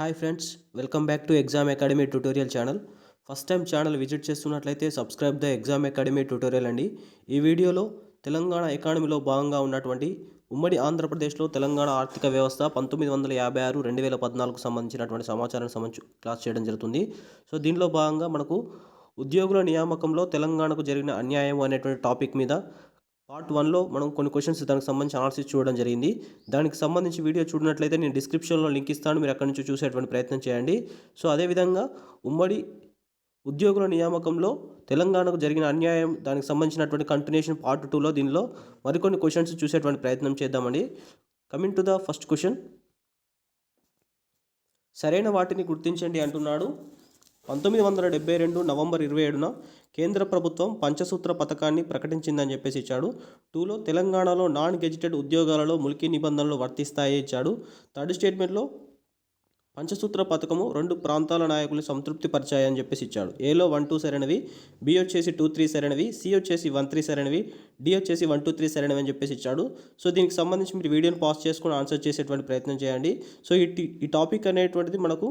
Hi friends welcome back to exam academy tutorial channel. First time channel visit చేస్తున్నట్లయితే subscribe the exam academy tutorial అండి. ఈ వీడియోలో తెలంగాణ ఎకానమీలో భాగంగా ఉన్నటువంటి ఉమ్మడి ఆంధ్రప్రదేశ్లో తెలంగాణ ఆర్థిక వ్యవస్థ పంతొమ్మిది వందల యాభై ఆరు రెండు వేల పద్నాలుగుకు సంబంధించినటువంటి సమాచారాన్ని సంబంధించి క్లాస్ చేయడం జరుగుతుంది. సో దీనిలో భాగంగా మనకు ఉద్యోగుల నియామకంలో తెలంగాణకు జరిగిన అన్యాయం అనేటువంటి టాపిక్ మీద పార్ట్ వన్లో మనం కొన్ని క్వశ్చన్స్ దానికి సంబంధించి అనాలిసిస్ చూడడం జరిగింది. దానికి సంబంధించి వీడియో చూడనట్లయితే నేను డిస్క్రిప్షన్లో లింక్ ఇస్తాను. మీరు అక్కడి నుంచి చూసేటువంటి ప్రయత్నం చేయండి. సో అదేవిధంగా ఉమ్మడి ఉద్యోగుల నియామకంలో తెలంగాణకు జరిగిన అన్యాయం దానికి సంబంధించినటువంటి కంటిన్యూషన్ పార్ట్ టూలో దీనిలో మరికొన్ని క్వశ్చన్స్ చూసేటువంటి ప్రయత్నం చేద్దామండి. Coming to the first question సరైన వాటిని గుర్తించండి అంటున్నాడు. పంతొమ్మిది వందల డెబ్బై రెండు నవంబర్ ఇరవై ఏడున కేంద్ర ప్రభుత్వం పంచసూత్ర పథకాన్ని ప్రకటించిందని చెప్పేసి ఇచ్చాడు. టూలో తెలంగాణలో నాన్ గెజిటెడ్ ఉద్యోగాలలో ములికి నిబంధనలు వర్తిస్తాయి ఇచ్చాడు. థర్డ్ స్టేట్మెంట్లో పంచసూత్ర పథకము రెండు ప్రాంతాల నాయకులు సంతృప్తి పరిచాయని చెప్పేసి ఇచ్చాడు. ఏలో వన్ టూ సరైనవి బి వచ్చేసి టూ త్రీ సరైనవి సి వచ్చేసి వన్ త్రీ సరైనవి డి వచ్చేసి వన్ టూ త్రీ సరైనవి అని చెప్పేసి ఇచ్చాడు. సో దీనికి సంబంధించి మీరు వీడియోని పాస్ చేసుకుని ఆన్సర్ చేసేటువంటి ప్రయత్నం చేయండి. సో ఈ ఈ టాపిక్ అనేటువంటిది మనకు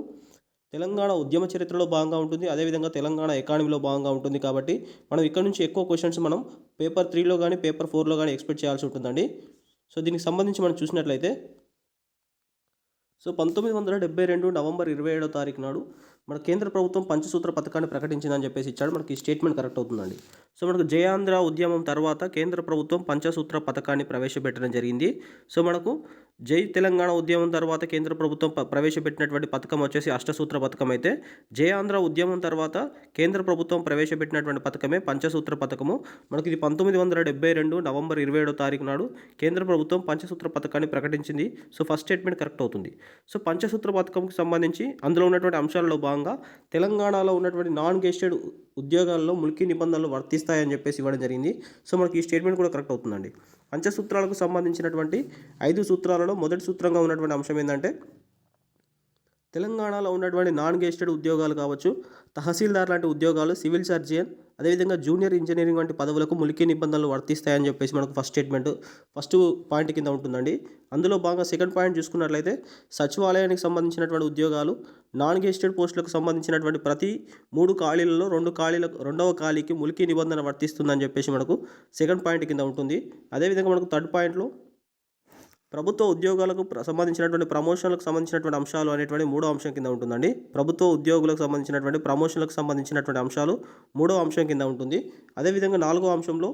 తెలంగాణ ఉద్యమ చరిత్రలో భాగంగా ఉంటుంది. అదేవిధంగా తెలంగాణ ఎకానమీలో భాగంగా ఉంటుంది కాబట్టి మనం ఇక్కడ నుంచి ఎక్కువ క్వశ్చన్స్ మనం పేపర్ త్రీలో కానీ పేపర్ ఫోర్లో కానీ ఎక్స్పెక్ట్ చేయాల్సి ఉంటుందండి. సో దీనికి సంబంధించి మనం చూసినట్లయితే సో పంతొమ్మిది వందల డెబ్బై రెండు నవంబర్ ఇరవై ఏడో తారీఖు నాడు మన కేంద్ర ప్రభుత్వం పంచసూత్ర పథకాన్ని ప్రకటించిందని చెప్పేసి ఇచ్చాడు. మనకి ఈ స్టేట్మెంట్ కరెక్ట్ అవుతుందండి. సో మనకు జయాంధ్ర ఉద్యమం తర్వాత కేంద్ర ప్రభుత్వం పంచసూత్ర పథకాన్ని ప్రవేశపెట్టడం జరిగింది. సో మనకు జై తెలంగాణ ఉద్యమం తర్వాత కేంద్ర ప్రభుత్వం ప్రవేశపెట్టినటువంటి పథకం వచ్చేసి అష్టసూత్ర పథకం అయితే. జయాంధ్ర ఉద్యమం తర్వాత కేంద్ర ప్రభుత్వం ప్రవేశపెట్టినటువంటి పథకమే పంచసూత్ర పథకము. మనకి ఇది పంతొమ్మిది వందల డెబ్బై రెండు నవంబర్ ఇరవై ఏడో తారీఖు నాడు కేంద్ర ప్రభుత్వం పంచసూత్ర పథకాన్ని ప్రకటించింది. సో ఫస్ట్ స్టేట్మెంట్ కరెక్ట్ అవుతుంది. సో పంచసూత్ర పథకంకి సంబంధించి అందులో ఉన్నటువంటి అంశాలలో భాగంగా తెలంగాణలో ఉన్నటువంటి నాన్ గెస్టెడ్ ఉద్యోగాల్లో ములికి నిబంధనలు వర్తిస్తాయని చెప్పేసి ఇవ్వడం జరిగింది. సో మనకి ఈ స్టేట్మెంట్ కూడా కరెక్ట్ అవుతుందండి. పంచసూత్రాలకు సంబంధించినటువంటి ఐదు సూత్రాలలో మొదటి సూత్రంగా ఉన్నటువంటి అంశం ఏంటంటే తెలంగాణలో ఉన్నటువంటి నాన్ గెస్టెడ్ ఉద్యోగాలు కావచ్చు తహసీల్దార్ లాంటి ఉద్యోగాలు సివిల్ సర్జన్ అదేవిధంగా జూనియర్ ఇంజనీరింగ్ వంటి పదవులకు ములికి నిబంధనలు వర్తిస్తాయని చెప్పేసి మనకు ఫస్ట్ స్టేట్మెంట్ ఫస్ట్ పాయింట్ కింద ఉంటుందండి. అందులో బాగా సెకండ్ పాయింట్ చూసుకున్నట్లయితే సచివాలయానికి సంబంధించినటువంటి ఉద్యోగాలు నాన్ గెస్టెడ్ పోస్టులకు సంబంధించినటువంటి ప్రతి మూడు ఖాళీలలో రెండు ఖాళీలకు రెండవ ఖాళీకి ములికి నిబంధన వర్తిస్తుందని చెప్పేసి మనకు సెకండ్ పాయింట్ కింద ఉంటుంది. అదేవిధంగా మనకు థర్డ్ పాయింట్లో ప్రభుత్వ ఉద్యోగాలకు సంబంధించినటువంటి ప్రమోషన్లకు సంబంధించినటువంటి అంశాలు అనేటువంటి మూడో అంశం కింద ఉంటుందండి. ప్రభుత్వ ఉద్యోగులకు సంబంధించినటువంటి ప్రమోషన్లకు సంబంధించినటువంటి అంశాలు మూడో అంశం కింద ఉంటుంది. అదేవిధంగా నాలుగో అంశంలో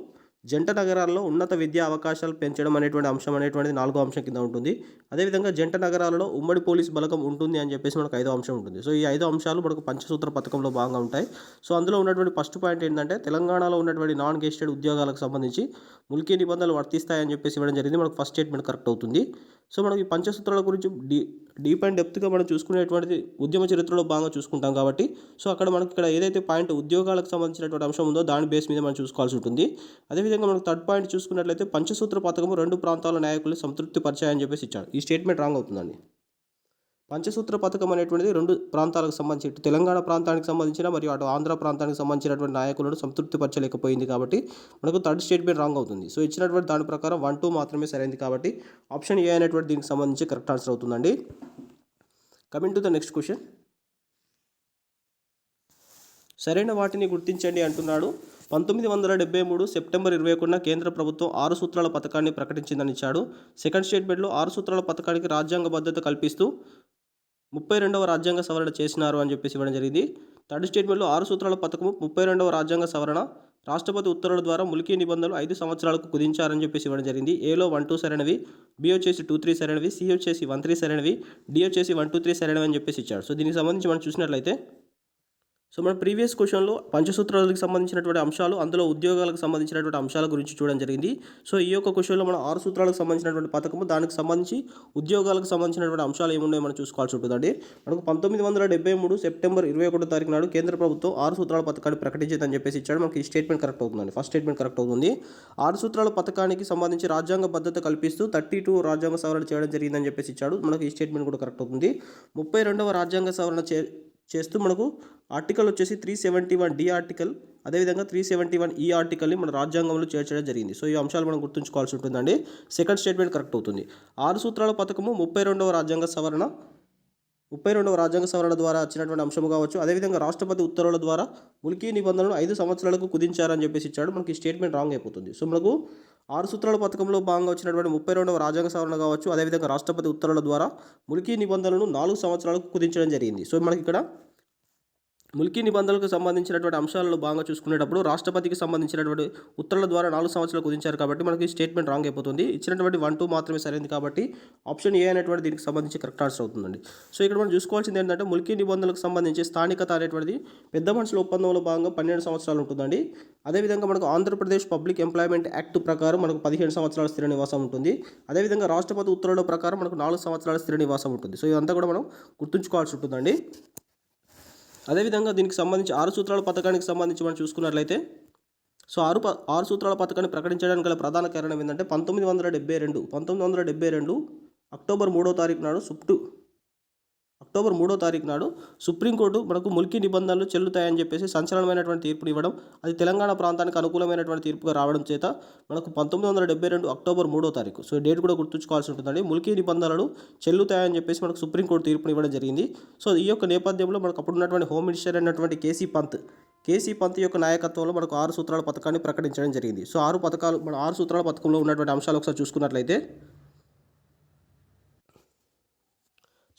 జంట నగరాల్లో ఉన్నత విద్యా అవకాశాలు పెంచడం అనేటువంటి అంశం అనేటువంటిది నాలుగో అంశం కింద ఉంటుంది. అదేవిధంగా జంట నగరాలలో ఉమ్మడి పోలీస్ బలకం ఉంటుంది అని చెప్పేసి మనకు ఐదో అంశం ఉంటుంది. సో ఈ ఐదో అంశాలు మనకు పంచసూత్ర పథకంలో భాగంగా ఉంటాయి. సో అందులో ఉన్నటువంటి ఫస్ట్ పాయింట్ ఏంటంటే తెలంగాణలో ఉన్నటువంటి నాన్ గెస్టెడ్ ఉద్యోగాలకు సంబంధించి ముల్కీ నిబంధనలు వర్తిస్తాయని చెప్పేసి ఇవ్వడం జరిగింది. మనకు ఫస్ట్ స్టేట్మెంట్ కరెక్ట్ అవుతుంది. సో మనం ఈ పంచసూత్రాల గురించి డీ డీప్ అండ్ డెప్త్గా మనం చూసుకునేటువంటిది ఉద్యమ చరిత్రలో బాగా చూసుకుంటాం కాబట్టి సో అక్కడ మనకి ఇక్కడ ఏదైతే పాయింట్ ఉద్యోగాలకు సంబంధించినటువంటి అంశం ఉందో దాని బేస్ మీద మనం చూసుకోవాల్సి ఉంటుంది. అదేవిధంగా మనకు థర్డ్ పాయింట్ చూసుకున్నట్లయితే పంచసూత్ర పథకము రెండు ప్రాంతాల నాయకులు సంతృప్తి పరిచాయని చెప్పేసి ఇచ్చాడు ఈ స్టేట్మెంట్ రాంగ్ అవుతుందండి. పంచసూత్ర పథకం అనేటువంటిది రెండు ప్రాంతాలకు సంబంధించి ఇటు తెలంగాణ ప్రాంతానికి సంబంధించిన మరియు అటు ఆంధ్ర ప్రాంతానికి సంబంధించినటువంటి నాయకులను సంతృప్తిపరచలేకపోయింది కాబట్టి మనకు థర్డ్ స్టేట్మెంట్ రాంగ్ అవుతుంది. సో ఇచ్చినటువంటి దాని ప్రకారం వన్ టూ మాత్రమే సరైంది కాబట్టి ఆప్షన్ ఏ అనేటువంటి దీనికి సంబంధించి కరెక్ట్ ఆన్సర్ అవుతుందండి. Coming to the next question సరైన వాటిని గుర్తించండి అంటున్నాడు. పంతొమ్మిది వందల డెబ్బై మూడు సెప్టెంబర్ ఇరవై ఒకటిన కేంద్ర ప్రభుత్వం ఆరు సూత్రాల పథకాన్ని ప్రకటించిందని ఇచ్చాడు. సెకండ్ స్టేట్మెంట్లో ఆరు సూత్రాల పథకానికి రాజ్యాంగ భద్రత కల్పిస్తూ ముప్పై రెండవ రాజ్యాంగ సవరణ చేసినారు అని చెప్పేసి ఇవ్వడం జరిగింది. థర్డ్ స్టేట్మెంట్లో ఆరు సూత్రాల పథకము ముప్పై రెండవ రాజ్యాంగ సవరణ రాష్ట్రపతి ఉత్తర్వుల ద్వారా ములికి నిబంధనలు ఐదు సంవత్సరాలకు కుదించారని చెప్పేసి ఇవ్వడం జరిగింది. ఏలో వన్ టూ సరైనవి బి వచ్చేసి టూ త్రీ సరైనవి సి వచ్చేసి వన్ త్రీ సరైనవి డి వచ్చేసి వన్ టూ త్రీ సరైనవి అని చెప్పేసి ఇచ్చాడు సో దీనికి సంబంధించి మనం చూసినట్లయితే సో మన ప్రీవియస్ క్వశ్చన్లో పంచసూత్రాలకు సంబంధించినటువంటి అంశాలు అందులో ఉద్యోగాలకు సంబంధించినటువంటి అంశాల గురించి చూడడం జరిగింది. సో ఈ యొక్క క్వశ్చన్లో మనం ఆరు సూత్రాలకు సంబంధించినటువంటి పథకము దానికి సంబంధించి ఉద్యోగాలకు సంబంధించినటువంటి అంశాలు ఏమున్నాయో మనం చూసుకోవాల్సి ఉంటుందండి. మనకు పంతొమ్మిది వందల డెబ్బై మూడు సెప్టెంబర్ ఇరవై ఒకటో తారీఖు నాడు కేంద్ర ప్రభుత్వం ఆరు సూత్రాల పథకాన్ని ప్రకటించేదని చెప్పేసి ఇచ్చాడు. మనకి ఈ స్టేట్మెంట్ కరెక్ట్ అవుతుందండి. ఫస్ట్ స్టేట్మెంట్ కరెక్ట్ అవుతుంది. ఆరు సూత్రాల పథకానికి సంబంధించి రాజ్యాంగ భద్రత కల్పిస్తూ థర్టీ టూ రాజ్యాంగ సవరణ చేయడం జరిగిందని చెప్పేసి ఇచ్చాడు. మనకి ఈ స్టేట్మెంట్ కూడా కరెక్ట్ అవుతుంది. ముప్పై రెండవ రాజ్యాంగ సవరణ చే చేస్తూ మనకు ఆర్టికల్ వచ్చేసి three seventy one D article అదేవిధంగా త్రీ సెవెంటీ వన్ ఈ ఆర్టికల్ని మన రాజ్యాంగంలో చేర్చడం జరిగింది. సో ఈ అంశాలు మనం గుర్తుంచుకోవాల్సి ఉంటుందండి. సెకండ్ స్టేట్మెంట్ కరెక్ట్ అవుతుంది. ఆరు సూత్రాల పథకము ముప్పై రెండవ రాజ్యాంగ సవరణ ముప్పై రెండవ రాజ్యాంగ సవరణ ద్వారా వచ్చినటువంటి అంశం కావచ్చు. అదేవిధంగా రాష్ట్రపతి ఉత్తర్వుల ద్వారా ములికీ నిబంధనలు ఐదు సంవత్సరాలకు కుదించారని చెప్పేసి ఇచ్చాడు. మనకి స్టేట్మెంట్ రాంగ్ అయిపోతుంది. సో మనకు ఆరు సూత్రాల పథకంలో భాగంగా వచ్చినటువంటి ముప్పై రెండవ రాజ్యాంగ సవరణ కావచ్చు. అదేవిధంగా రాష్ట్రపతి ఉత్తర్వుల ద్వారా ములికీ నిబంధనలను నాలుగు సంవత్సరాలకు కుదించడం జరిగింది. సో మనకి ఇక్కడ ముల్కీ నిబంధనలకు సంబంధించినటువంటి అంశాలను బాగా చూసుకునేటప్పుడు రాష్ట్రపతికి సంబంధించినటువంటి ఉత్తర్వుల ద్వారా నాలుగు సంవత్సరాలు కుదించారు కాబట్టి మనకి స్టేట్మెంట్ రాంగ్ అయిపోతుంది. ఇచ్చినటువంటి వన్ టూ మాత్రమే సరైనది కాబట్టి ఆప్షన్ ఏ అనేటువంటి దీనికి సంబంధించి కరెక్ట్ ఆన్సర్ అవుతుందండి. సో ఇక్కడ మనం చూసుకోవాల్సింది ఏంటంటే ముల్కీ నిబంధనలకు సంబంధించి స్థానికత అనేటువంటిది పెద్ద మనుషుల ఒప్పందంలో భాగంగా పన్నెండు సంవత్సరాలు ఉంటుందండి. అదేవిధంగా మనకు ఆంధ్రప్రదేశ్ పబ్లిక్ ఎంప్లాయ్మెంట్ యాక్ట్ ప్రకారం మనకు పదిహేను సంవత్సరాల స్థిర నివాసం ఉంటుంది. అదేవిధంగా రాష్ట్రపతి ఉత్తర్వుల ప్రకారం మనకు నాలుగు సంవత్సరాల స్థిర నివాసం ఉంటుంది. సో ఇదంతా కూడా మనం గుర్తుంచుకోవాల్సి ఉంటుందండి. అదేవిధంగా దీనికి సంబంధించి ఆరు సూత్రాల పథకానికి సంబంధించి మనం చూసుకున్నట్లయితే సో ఆరు ప ఆరు సూత్రాల పథకాన్ని ప్రకటించడానికి గల ప్రధాన కారణం ఏంటంటే పంతొమ్మిది వందల డెబ్బై రెండు పంతొమ్మిది వందల డెబ్బై రెండు అక్టోబర్ మూడో తారీఖు నాడు సుప్టు అక్టోబర్ మూడో తారీఖు నాడు సుప్రీంకోర్టు మనకు ముల్కీ నిబంధనలు చెల్లుతాయని చెప్పేసి సంచలనమైనటువంటి తీర్పుని ఇవ్వడం అది తెలంగాణ ప్రాంతానికి అనుకూలమైనటువంటి తీర్పుగా రావడం చేత మనకు పంతొమ్మిది వందల డెబ్బై రెండు అక్టోబర్ మూడో తారీఖు సో డేట్ కూడా గుర్తుంచుకోవాల్సి ఉంటుందండి. ముల్కీ నిబంధనలు చెల్లుతాయని చెప్పేసి మనకు సుప్రీంకోర్టు తీర్పుని ఇవ్వడం జరిగింది. సో ఈ యొక్క నేపథ్యంలో మనకు అప్పుడు ఉన్నటువంటి హోమ్ మినిస్టర్ అయినటువంటి K C Pant K C Pant యొక్క నాయకత్వంలో మనకు ఆరు సూత్రాల పథకాన్ని ప్రకటించడం జరిగింది. సో ఆరు పథకాలు మన ఆరు సూత్రాల పథకంలో ఉన్నటువంటి అంశాలు ఒకసారి చూసుకున్నట్లయితే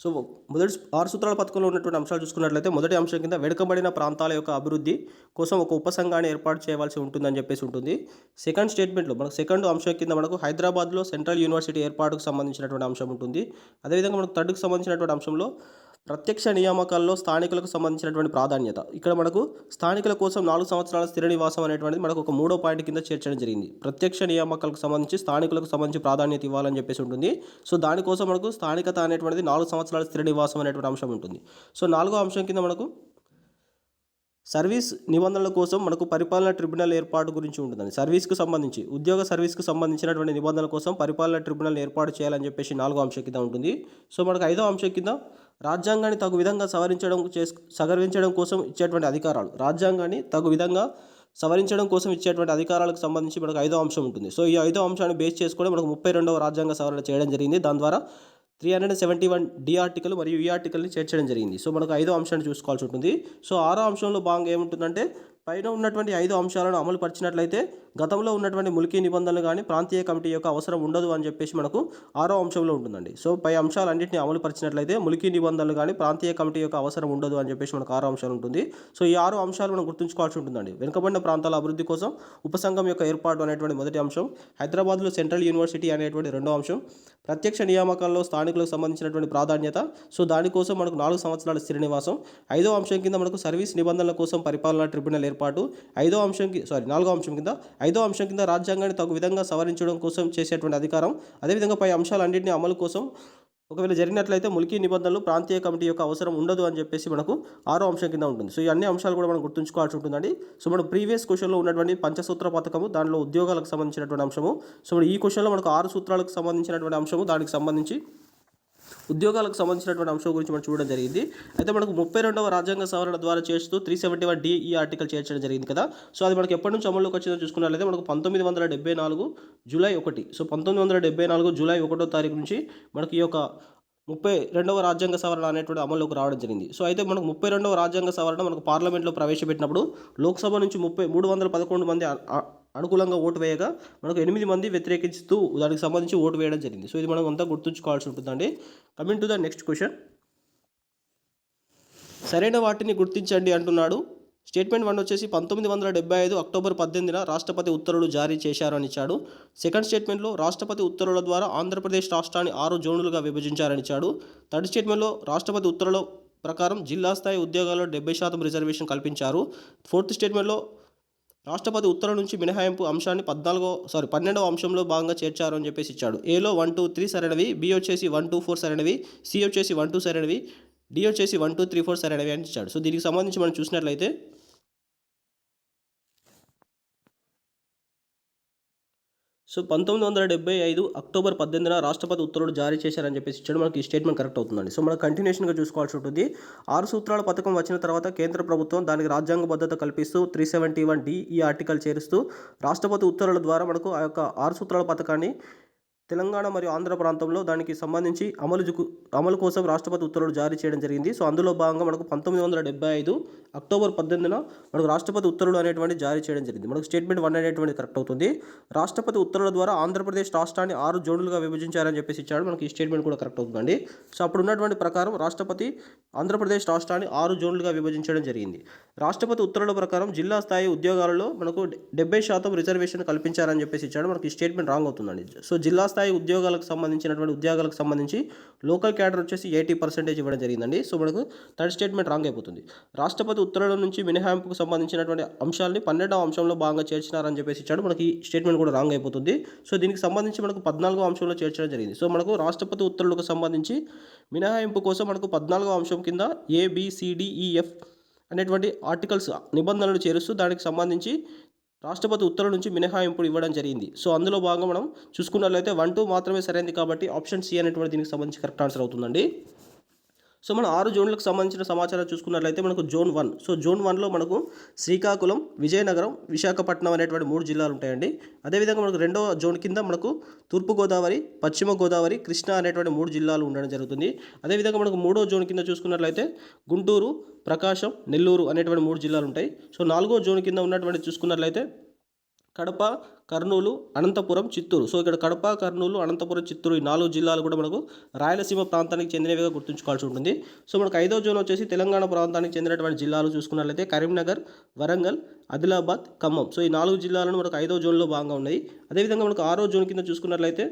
సో మొదటి ఆరు సూత్రాల పథకంలో ఉన్నటువంటి అంశాలు చూసుకున్నట్లయితే మొదటి అంశం కింద వెనుకబడిన ప్రాంతాల యొక్క అభివృద్ధి కోసం ఒక ఉపసంఘాన్ని ఏర్పాటు చేయవలసి ఉంటుందని చెప్పేసి ఉంటుంది. సెకండ్ స్టేట్మెంట్లో మనకు సెకండ్ అంశం కింద మనకు హైదరాబాద్లో సెంట్రల్ యూనివర్సిటీ ఏర్పాటుకు సంబంధించినటువంటి అంశం ఉంటుంది. అదేవిధంగా మనకు థర్డ్కి సంబంధించినటువంటి అంశంలో ప్రత్యక్ష నియామకాల్లో స్థానికులకు సంబంధించినటువంటి ప్రాధాన్యత. ఇక్కడ మనకు స్థానికుల కోసం నాలుగు సంవత్సరాల స్థిర నివాసం అనేటువంటిది మనకు ఒక మూడో పాయింట్ కింద చేర్చడం జరిగింది. ప్రత్యక్ష నియామకాలకు సంబంధించి స్థానికులకు సంబంధించి ప్రాధాన్యత ఇవ్వాలని చెప్పేసి ఉంటుంది. సో దానికోసం మనకు స్థానికత అనేటువంటిది నాలుగు సంవత్సరాల స్థిర నివాసం అనేటువంటి అంశం ఉంటుంది. సో నాలుగో అంశం కింద మనకు సర్వీస్ నిబంధనల కోసం మనకు పరిపాలన ట్రిబ్యునల్ ఏర్పాటు గురించి ఉంటుందండి. సర్వీస్కు సంబంధించి ఉద్యోగ సర్వీస్కు సంబంధించినటువంటి నిబంధనల కోసం పరిపాలన ట్రిబ్యునల్ ఏర్పాటు చేయాలని చెప్పేసి నాలుగో అంశం కింద ఉంటుంది. సో మనకు ఐదో అంశం కింద రాజ్యాంగాన్ని తగు విధంగా సవరించడం చేసు సవరించడం కోసం ఇచ్చేటువంటి అధికారాలు. రాజ్యాంగాన్ని తగు విధంగా సవరించడం కోసం ఇచ్చేటువంటి అధికారాలకు సంబంధించి మనకు ఐదో అంశం ఉంటుంది. సో ఈ ఐదో అంశాన్ని బేస్ చేసుకొని మనకు ముప్పై రెండవ రాజ్యాంగ సవరణ చేయడం జరిగింది. దాని ద్వారా three hundred and seventy one D article మరియు ఈ ఆర్టికల్ని చేర్చడం జరిగింది. సో మనకు ఐదో అంశాన్ని చూసుకోవాల్సి ఉంటుంది. సో ఆరో అంశంలో భాగంగా ఏముంటుందంటే పైన ఉన్నటువంటి ఐదు అంశాలను అమలు పరిచినట్లయితే గతంలో ఉన్నటువంటి ములికీ నిబంధనలు కానీ ప్రాంతీయ కమిటీ యొక్క అవసరం ఉండదు అని చెప్పేసి మనకు ఆరో అంశంలో ఉంటుందండి. సో పై అంశాలన్నింటినీ అమలు పరిచినట్లయితే ములికీ నిబంధనలు కానీ ప్రాంతీయ కమిటీ యొక్క అవసరం ఉండదు అని చెప్పేసి మనకు ఆరో అంశాలు ఉంటుంది. సో ఈ ఆరు అంశాలు మనం గుర్తుంచుకోవాల్సి ఉంటుందండి. వెనుకబడిన ప్రాంతాల అభివృద్ధి కోసం ఉపసంఘం యొక్క ఏర్పాటు అనేటువంటి మొదటి అంశం హైదరాబాద్లో సెంట్రల్ యూనివర్సిటీ అనేటువంటి రెండో అంశం ప్రత్యక్ష నియామకాల్లో స్థానికులకు సంబంధించినటువంటి ప్రాధాన్యత సో దానికోసం మనకు నాలుగు సంవత్సరాల శ్రీనివాసం ఐదో అంశం కింద మనకు సర్వీస్ నిబంధనల కోసం పరిపాలనా ట్రిబ్యునల్ ఏర్పాటు ఐదో అంశం సారీ నాలుగో అంశం కింద ఐదో అంశం కింద రాజ్యాంగాన్ని తగు విధంగా సవరించడం కోసం చేసేటువంటి అధికారం. అదేవిధంగా పై అంశాలన్నింటినీ అమలు కోసం ఒకవేళ జరిగినట్లయితే ములికీ నిబంధనలు ప్రాంతీయ కమిటీ యొక్క అవసరం ఉండదు అని చెప్పేసి మనకు ఆరో అంశం కింద ఉంటుంది. సో ఈ అన్ని అంశాలు కూడా మనం గుర్తుంచుకోవాల్సి ఉంటుందండి. సో మనం ప్రీవియస్ క్వశ్చన్లో ఉన్నటువంటి పంచసూత్ర పథకము దానిలో ఉద్యోగాలకు సంబంధించినటువంటి అంశము. సో ఈ క్వశ్చన్లో మనకు ఆరు సూత్రాలకు సంబంధించినటువంటి అంశము దానికి సంబంధించి ఉద్యోగాలకు సంబంధించినటువంటి అంశం గురించి మనం చూడడం జరిగింది. అయితే మనకు ముప్పై రెండవ రాజ్యాంగ సవరణ ద్వారా చేస్తూ త్రీ సెవెంటీ వన్ డి ఈ ఆర్టికల్ చేర్చడం జరిగింది కదా. సో అది మనకి ఎప్పటి నుంచి అమల్లోకి వచ్చిందో చూసుకున్నట్లయితే మనకు పంతొమ్మిది వందల డెబ్బై నాలుగు జూలై ఒకటి. సో పంతొమ్మిది వందల డెబ్బై నాలుగు జూలై ఒకటో తారీఖు నుంచి మనకి ఈ యొక్క ముప్పై రెండవ రాజ్యాంగ సవరణ అనేటువంటి అమల్లోకి రావడం జరిగింది. సో అయితే మనకు ముప్పై రెండవ రాజ్యాంగ సవరణ మనకు పార్లమెంట్లో ప్రవేశపెట్టినప్పుడు లోక్సభ నుంచి ముప్పై మూడు వందల పదకొండు మంది అనుకూలంగా ఓటు వేయగా మనకు ఎనిమిది మంది వ్యతిరేకిస్తూ దానికి సంబంధించి ఓటు వేయడం జరిగింది. సో ఇది మనం అంతా గుర్తుంచుకోవాల్సి ఉంటుందండి. Coming to the next question సరైన వాటిని గుర్తించండి అంటున్నాడు స్టేట్మెంట్ వన్ వచ్చేసి పంతొమ్మిది వందల డెబ్బై ఐదు అక్టోబర్ పద్దెనిమిదిన రాష్ట్రపతి ఉత్తర్వులు జారీ చేశారని ఇచ్చాడు. సెకండ్ స్టేట్మెంట్లో రాష్ట్రపతి ఉత్తర్వుల ద్వారా ఆంధ్రప్రదేశ్ రాష్ట్రాన్ని ఆరు జోన్లుగా విభజించారని ఇచ్చాడు. థర్డ్ స్టేట్మెంట్లో రాష్ట్రపతి ఉత్తర్వుల ప్రకారం జిల్లా స్థాయి ఉద్యోగాల్లో డెబ్బై శాతం రిజర్వేషన్ కల్పించారు. ఫోర్త్ స్టేట్మెంట్లో రాష్ట్రపతి ఉత్తర్వుల నుంచి మినహాయింపు అంశాన్ని పద్నాలుగో సారీ పన్నెండవ అంశంలో భాగంగా చేర్చారు అని చెప్పేసి ఇచ్చాడు. ఏలో వన్ టూ త్రీ సరైనవి బి వచ్చేసి వన్ టూ ఫోర్ సరైనవి సి వచ్చేసి వన్ టూ సరైనవి డి వచ్చేసి వన్ టూ త్రీ ఫోర్ సరైనవి అని ఇచ్చాడు. సో దీనికి సంబంధించి మనం చూసినట్లయితే సో పంతొమ్మిది వందల డెబ్బై ఐదు అక్టోబర్ పద్దెనిమిదిన రాష్ట్రపతి ఉత్తర్వులు జారీ చేశారని చెప్పేసి ఇచ్చాడు. మనకి ఈ స్టేట్మెంట్ కరెక్ట్ అవుతుందండి. సో మనం కంటిన్యూషన్గా చూసుకోవాల్సి ఉంటుంది. ఆరు సూత్రాల పథకం వచ్చిన తర్వాత కేంద్ర ప్రభుత్వం దానికి రాజ్యాంగబద్ధత కల్పిస్తూ త్రీ సెవెంటీ వన్ డి ఈ ఆర్టికల్ చేరుస్తూ రాష్ట్రపతి ఉత్తర్వుల ద్వారా మనకు ఆ యొక్క ఆరు సూత్రాల పథకాన్ని తెలంగాణ మరియు ఆంధ్ర ప్రాంతంలో దానికి సంబంధించి అమలు జుకు అమలు కోసం రాష్ట్రపతి ఉత్తర్వులు జారీ చేయడం జరిగింది. సో అందులో భాగంగా మనకు పంతొమ్మిది వందల డెబ్బై ఐదు అక్టోబర్ పద్దెనిమిదిన మనకు రాష్ట్రపతి ఉత్తర్వులు అనేటువంటి జారీ చేయడం జరిగింది. మనకు స్టేట్మెంట్ వన్ అనేటువంటి కరెక్ట్ అవుతుంది. రాష్ట్రపతి ఉత్తర్వుల ద్వారా ఆంధ్రప్రదేశ్ రాష్ట్రాన్ని ఆరు జోన్లుగా విభజించారని చెప్పేసి ఇచ్చాడు మనకి ఈ స్టేట్మెంట్ కూడా కరెక్ట్ అవుతుందండి. సో అప్పుడు ఉన్నటువంటి ప్రకారం రాష్ట్రపతి ఆంధ్రప్రదేశ్ రాష్ట్రాన్ని ఆరు జోన్లుగా విభజించడం జరిగింది. రాష్ట్రపతి ఉత్తర్వుల ప్రకారం జిల్లా స్థాయి ఉద్యోగాలలో మనకు డెబ్బై శాతం రిజర్వేషన్ కల్పించారని చెప్పేసి ఇచ్చాడు మనకి ఈ స్టేట్మెంట్ రాంగ్ అవుతుందండి. సో జిల్లా స్థాయి ఉద్యోగాలకు సంబంధించినటువంటి ఉద్యోగాలకు సంబంధించి లోకల్ క్యాడర్ వచ్చేసి ఎయిటీ పర్సెంటేజ్ ఇవ్వడం జరిగిందండి. సో మనకు థర్డ్ స్టేట్మెంట్ రాంగ్ అయిపోతుంది. రాష్ట్రపతి ఉత్తర్వుల నుంచి మినహాయింపుకు సంబంధించినటువంటి అంశాలని పన్నెండవ అంశంలో భాగంగా చేర్చినారని చెప్పేసి ఇచ్చాడు. మనకి స్టేట్మెంట్ కూడా రాంగ్ అయిపోతుంది. సో దీనికి సంబంధించి మనకు పద్నాలుగో అంశంలో చేర్చడం జరిగింది. సో మనకు రాష్ట్రపతి ఉత్తర్వులకు సంబంధించి మినహాయింపు కోసం మనకు పద్నాలుగో అంశం కింద ఏబిసిడిఈఎఫ్ e, అనేటువంటి ఆర్టికల్స్ నిబంధనలు చేరుస్తూ దానికి సంబంధించి రాష్ట్రపతి ఉత్తర్వుల నుంచి మినహాయింపులు ఇవ్వడం జరిగింది. సో అందులో భాగంగా మనం చూసుకున్నట్లయితే వన్ టూ మాత్రమే సరైనది కాబట్టి ఆప్షన్ సి అనేటువంటి దీనికి సంబంధించి కరెక్ట్ ఆన్సర్ అవుతుందండి. సో మన ఆరు జోన్లకు సంబంధించిన సమాచారం చూసుకున్నట్లయితే మనకు జోన్ వన్. సో జోన్ వన్లో మనకు శ్రీకాకుళం విజయనగరం విశాఖపట్నం అనేటువంటి మూడు జిల్లాలు ఉంటాయండి. అదేవిధంగా మనకు రెండవ జోన్ కింద మనకు తూర్పుగోదావరి పశ్చిమ గోదావరి కృష్ణా అనేటువంటి మూడు జిల్లాలు ఉండడం జరుగుతుంది. అదేవిధంగా మనకు మూడో జోన్ కింద చూసుకున్నట్లయితే గుంటూరు ప్రకాశం నెల్లూరు అనేటువంటి మూడు జిల్లాలు ఉంటాయి. సో నాలుగో జోన్ కింద ఉన్నటువంటి చూసుకున్నట్లయితే కడప కర్నూలు అనంతపురం చిత్తూరు. సో ఇక్కడ కడప కర్నూలు అనంతపురం చిత్తూరు ఈ నాలుగు జిల్లాలు కూడా మనకు రాయలసీమ ప్రాంతానికి చెందినవిగా గుర్తుంచుకోవాల్సి ఉంటుంది. సో మనకు ఐదో జోన్ వచ్చేసి తెలంగాణ ప్రాంతానికి చెందినటువంటి జిల్లాలు చూసుకున్నట్లయితే కరీంనగర్ వరంగల్ ఆదిలాబాద్ ఖమ్మం. సో ఈ నాలుగు జిల్లాలను మనకు ఐదో జోన్లో భాగంగా ఉన్నాయి. అదేవిధంగా మనకు ఆరో జోన్ కింద చూసుకున్నట్లయితే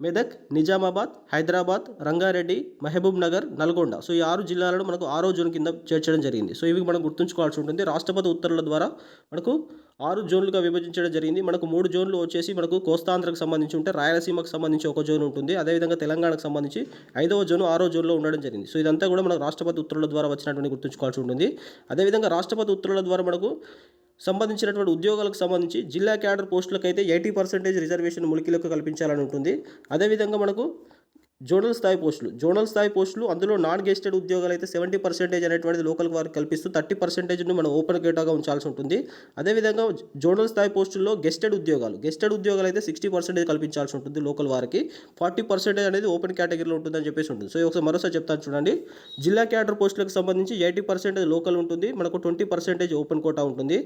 మెదక్ నిజామాబాద్ హైదరాబాద్ రంగారెడ్డి మహబూబ్ నగర్ నల్గొండ. సో ఈ ఆరు జిల్లాలను మనకు ఆరో జోన్ కింద చేర్చడం జరిగింది. సో ఇవి మనం గుర్తుంచుకోవాల్సి ఉంటుంది. రాష్ట్రపతి ఉత్తర్వుల ద్వారా మనకు ఆరు జోన్లుగా విభజించడం జరిగింది. మనకు మూడు జోన్లు వచ్చేసి మనకు కోస్తాంధ్రకు సంబంధించి ఉంటే రాయలసీమకు సంబంధించి ఒక జోన్ ఉంటుంది. అదేవిధంగా తెలంగాణకు సంబంధించి ఐదవ జోన్ ఆరో జోన్లో ఉండడం జరిగింది. సో ఇదంతా కూడా మనకు రాష్ట్రపతి ఉత్తర్వుల ద్వారా వచ్చినటువంటి గుర్తుంచుకోవాల్సి ఉంటుంది. అదేవిధంగా రాష్ట్రపతి ఉత్తర్వుల ద్వారా మనకు సంబంధించినటువంటి ఉద్యోగాలకు సంబంధించి జిల్లా క్యాడర్ పోస్టులకు అయితే ఎయిటీ పర్సెంటేజ్ రిజర్వేషన్ ములికిలకు కల్పించాలని ఉంటుంది. అదేవిధంగా మనకు జోనల్ స్థాయి పోస్టులు. జోనల్ స్థాయి పోస్టులు అందులో నాన్ గెస్టెడ్ ఉద్యోగాలు అయితే సెవెంటీ పర్సెంటేజ్ అనేటువంటిది లోకల్ వారికి కల్పిస్తూ థర్టీ పర్సెంటేజ్ను మనం ఓపెన్ కేటాగా ఉంచాల్సి ఉంటుంది. అదేవిధంగా జోనల్ స్థాయి పోస్టుల్లో గెస్టెడ్ ఉద్యోగాలు. గెస్టెడ్ ఉద్యోగాలు అయితే సిక్స్టీ పర్సెంటేజ్ కల్పించాల్సి ఉంటుంది లోకల్ వారికి. ఫార్టీ పర్సెంటేజ్ అనేది ఓపెన్ కేటగిరీలో ఉంటుందని చెప్పేసి ఉంటుంది. సో ఒకసారి మరోసారి చెప్తాను చూడండి. జిల్లా క్యాడర్ పోస్టులకు సంబంధించి ఎయిటీ పర్సెంటేజ్ లోకల్ ఉంటుంది. మనకు ట్వంటీ పర్సెంటేజ్ ఓపెన్ కోటా ఉంటుంది.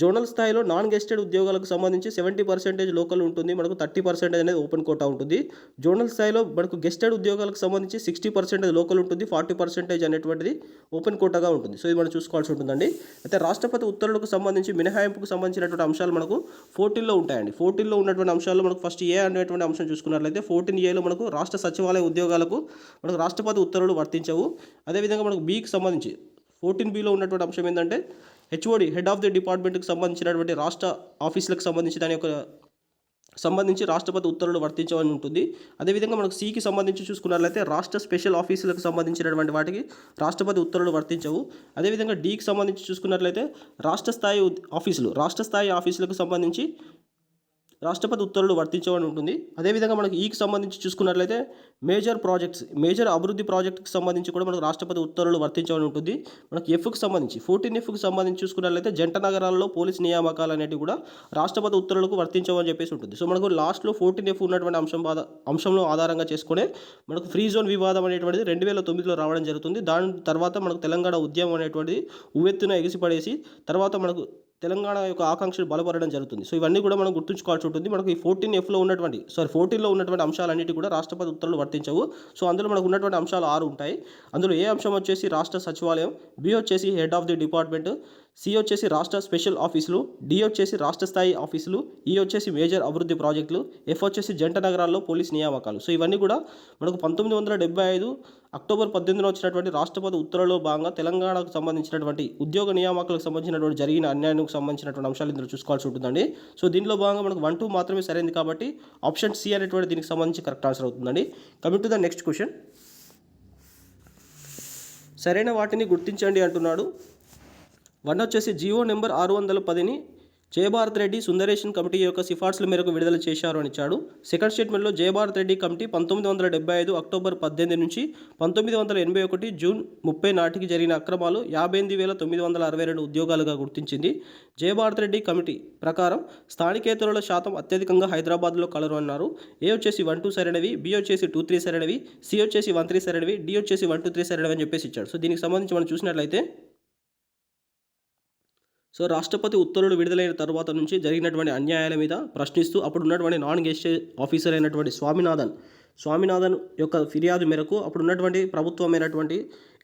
జోనల్ స్థాయిలో నాన్ గెస్టెడ్ ఉద్యోగాలకు సంబంధించి సెవెంటీ పర్సెంటేజ్ లోకల్ ఉంటుంది. మనకు థర్టీ పర్సెంటేజ్ అనేది ఓపెన్ కోటా ఉంటుంది. జోనల్ స్థాయిలో మనకు గెస్టెడ్ ఉద్యోగాలకు సంబంధించి సిక్స్టీ పర్సెంటేజ్ లోకల్ ఉంటుంది. ఫార్టీ పర్సెంటేజ్ అనేటువంటిది ఓపెన్ కోటాగా ఉంటుంది. సో ఇది మనం చూసుకోవాల్సి ఉంటుందండి. అయితే రాష్ట్రపతి ఉత్తర్వులకు సంబంధించి మినహాయింపుకు సంబంధించినటువంటి అంశాలు మనకు ఫోర్టీన్లో ఉంటాయండి. ఫోర్టీన్లో ఉన్నటువంటి అంశాలు మనకు ఫస్ట్ ఏ అనేటువంటి అంశం చూసుకున్నట్లయితే ఫోర్టీన్ ఏలో మనకు రాష్ట్ర సచివాలయ ఉద్యోగాలకు మనకు రాష్ట్రపతి ఉత్తర్వులు వర్తించవు. అదేవిధంగా మనకు బీకి సంబంధించి ఫోర్టీన్ బిలో ఉన్నటువంటి అంశం ఏంటంటే హెచ్ఓడి హెడ్ ఆఫ్ ది డిపార్ట్మెంట్కి సంబంధించినటువంటి రాష్ట్ర ఆఫీసులకు సంబంధించి దాని యొక్క సంబంధించి రాష్ట్రపతి ఉత్తర్వులు వర్తించవని ఉంటుంది. అదేవిధంగా మనకు సికి సంబంధించి చూసుకున్నట్లయితే రాష్ట్ర స్పెషల్ ఆఫీసులకు సంబంధించినటువంటి వాటికి రాష్ట్రపతి ఉత్తర్వులు వర్తించవు. అదేవిధంగా డీకి సంబంధించి చూసుకున్నట్లయితే రాష్ట్ర స్థాయి ఆఫీసులు రాష్ట్ర స్థాయి ఆఫీసులకు సంబంధించి రాష్ట్రపతి ఉత్తర్వులు వర్తించవని ఉంటుంది. అదేవిధంగా మనకి ఈకి e సంబంధించి చూసుకున్నట్లయితే మేజర్ ప్రాజెక్ట్స్ మేజర్ అభివృద్ధి ప్రాజెక్ట్కి సంబంధించి కూడా మనకు రాష్ట్రపతి ఉత్తర్వులు వర్తించవని ఉంటుంది. మనకి ఎఫ్కి సంబంధించి ఫోర్టీన్ ఎఫ్కి సంబంధించి చూసుకున్నట్లయితే జంట నగరాల్లో పోలీస్ నియామకాలు అనేటివి కూడా రాష్ట్రపతి ఉత్తర్వులకు వర్తించవని చెప్పేసి ఉంటుంది. సో మనకు లాస్ట్లో ఫోర్టీన్ ఎఫ్ ఉన్నటువంటి అంశం ఆధా- అంశంలో ఆధారంగా చేసుకునే మనకు ఫ్రీ జోన్ వివాదం అనేటువంటిది రెండు వేల తొమ్మిదిలో రావడం జరుగుతుంది. దాని తర్వాత మనకు తెలంగాణ ఉద్యమం అనేటువంటిది ఉవ్వెత్తున ఎగిసిపడేసి తర్వాత మనకు తెలంగాణ యొక్క ఆకాంక్షలు బలపడడం జరుగుతుంది. సో ఇవన్నీ కూడా మనం గుర్తుంచుకోవాల్సి ఉంటుంది. మనకు ఈ ఫోర్టీన్ ఎఫ్లో ఉన్నటువంటి సారీ ఫోర్టీన్లో ఉన్నటువంటి అంశాలన్నిటి కూడా రాష్ట్రపతి ఉత్తర్వులు వర్తించవు. సో అందులో మనకు ఉన్నటువంటి అంశాలు ఆరు ఉంటాయి. అందులో ఏ అంశం వచ్చేసి రాష్ట్ర సచివాలయం బి వచ్చేసి head of the department C వచ్చేసి రాష్ట్ర స్పెషల్ ఆఫీసులు డి వచ్చేసి రాష్ట్ర స్థాయి ఆఫీసులు ఈ వచ్చేసి మేజర్ అభివృద్ధి ప్రాజెక్టులు ఎఫ్ వచ్చేసి జంట నగరాల్లో పోలీస్ నియామకాలు. సో ఇవన్నీ కూడా మనకు పంతొమ్మిది వందల డెబ్బై ఐదు అక్టోబర్ పద్దెనిమిదిలో వచ్చినటువంటి రాష్ట్రపతి ఉత్తర్వులో భాగంగా తెలంగాణకు సంబంధించినటువంటి ఉద్యోగ నియామకాలకు సంబంధించినటువంటి జరిగిన అన్యాయానికి సంబంధించినటువంటి అంశాలు ఇందులో చూసుకోవాల్సి ఉంటుందండి. సో దీనిలో భాగంగా మనకు వన్ టూ మాత్రమే సరైంది కాబట్టి ఆప్షన్ సి అనేటువంటి దీనికి సంబంధించి కరెక్ట్ ఆన్సర్ అవుతుందండి. Coming to the next question. సరైన వాటిని గుర్తించండి అంటున్నాడు. వన్ వచ్చేసి జియో నెంబర్ ఆరు వందల పదిని జయభారత్ రెడ్డి సుందరేషన్ కమిటీ యొక్క సిఫార్సుల మేరకు విడుదల చేశారు అని ఇచ్చాడు. సెకండ్ స్టేట్మెంట్లో జయభారత్ రెడ్డి కమిటీ పంతొమ్మిది వందల డెబ్బై ఐదు అక్టోబర్ పద్దెనిమిది నుంచి పంతొమ్మిది వందల ఎనభై ఒకటి జూన్ ముప్పై నాటికి జరిగిన అక్రమాలు యాభై ఎనిమిది వేల తొమ్మిది వందల అరవై రెండు ఉద్యోగాలుగా గుర్తించింది. జయభారత్ రెడ్డి కమిటీ ప్రకారం స్థానికేతరుల శాతం అత్యధికంగా హైదరాబాద్లో కలరు అన్నారు. ఏ వచ్చేసి వన్ టూ సరైనవి బి వచ్చేసి టూ త్రీ సరైనవి సి వచ్చేసి వన్ త్రీ సరైనవి డి వచ్చేసి వన్ టూ త్రీ సరైనవి అని చెప్పేసి ఇచ్చాడు. సో దీనికి సంబంధించి మనం చూసినట్లయితే సో రాష్ట్రపతి ఉత్తర్వులు విడుదలైన తర్వాత నుంచి జరిగినటువంటి అన్యాయాల మీద ప్రశ్నిస్తూ అప్పుడు ఉన్నటువంటి నాన్ గెస్టెడ్ ఆఫీసర్ అయినటువంటి స్వామినాథన్ స్వామినాథన్ యొక్క ఫిర్యాదు మేరకు అప్పుడు ఉన్నటువంటి ప్రభుత్వమైనటువంటి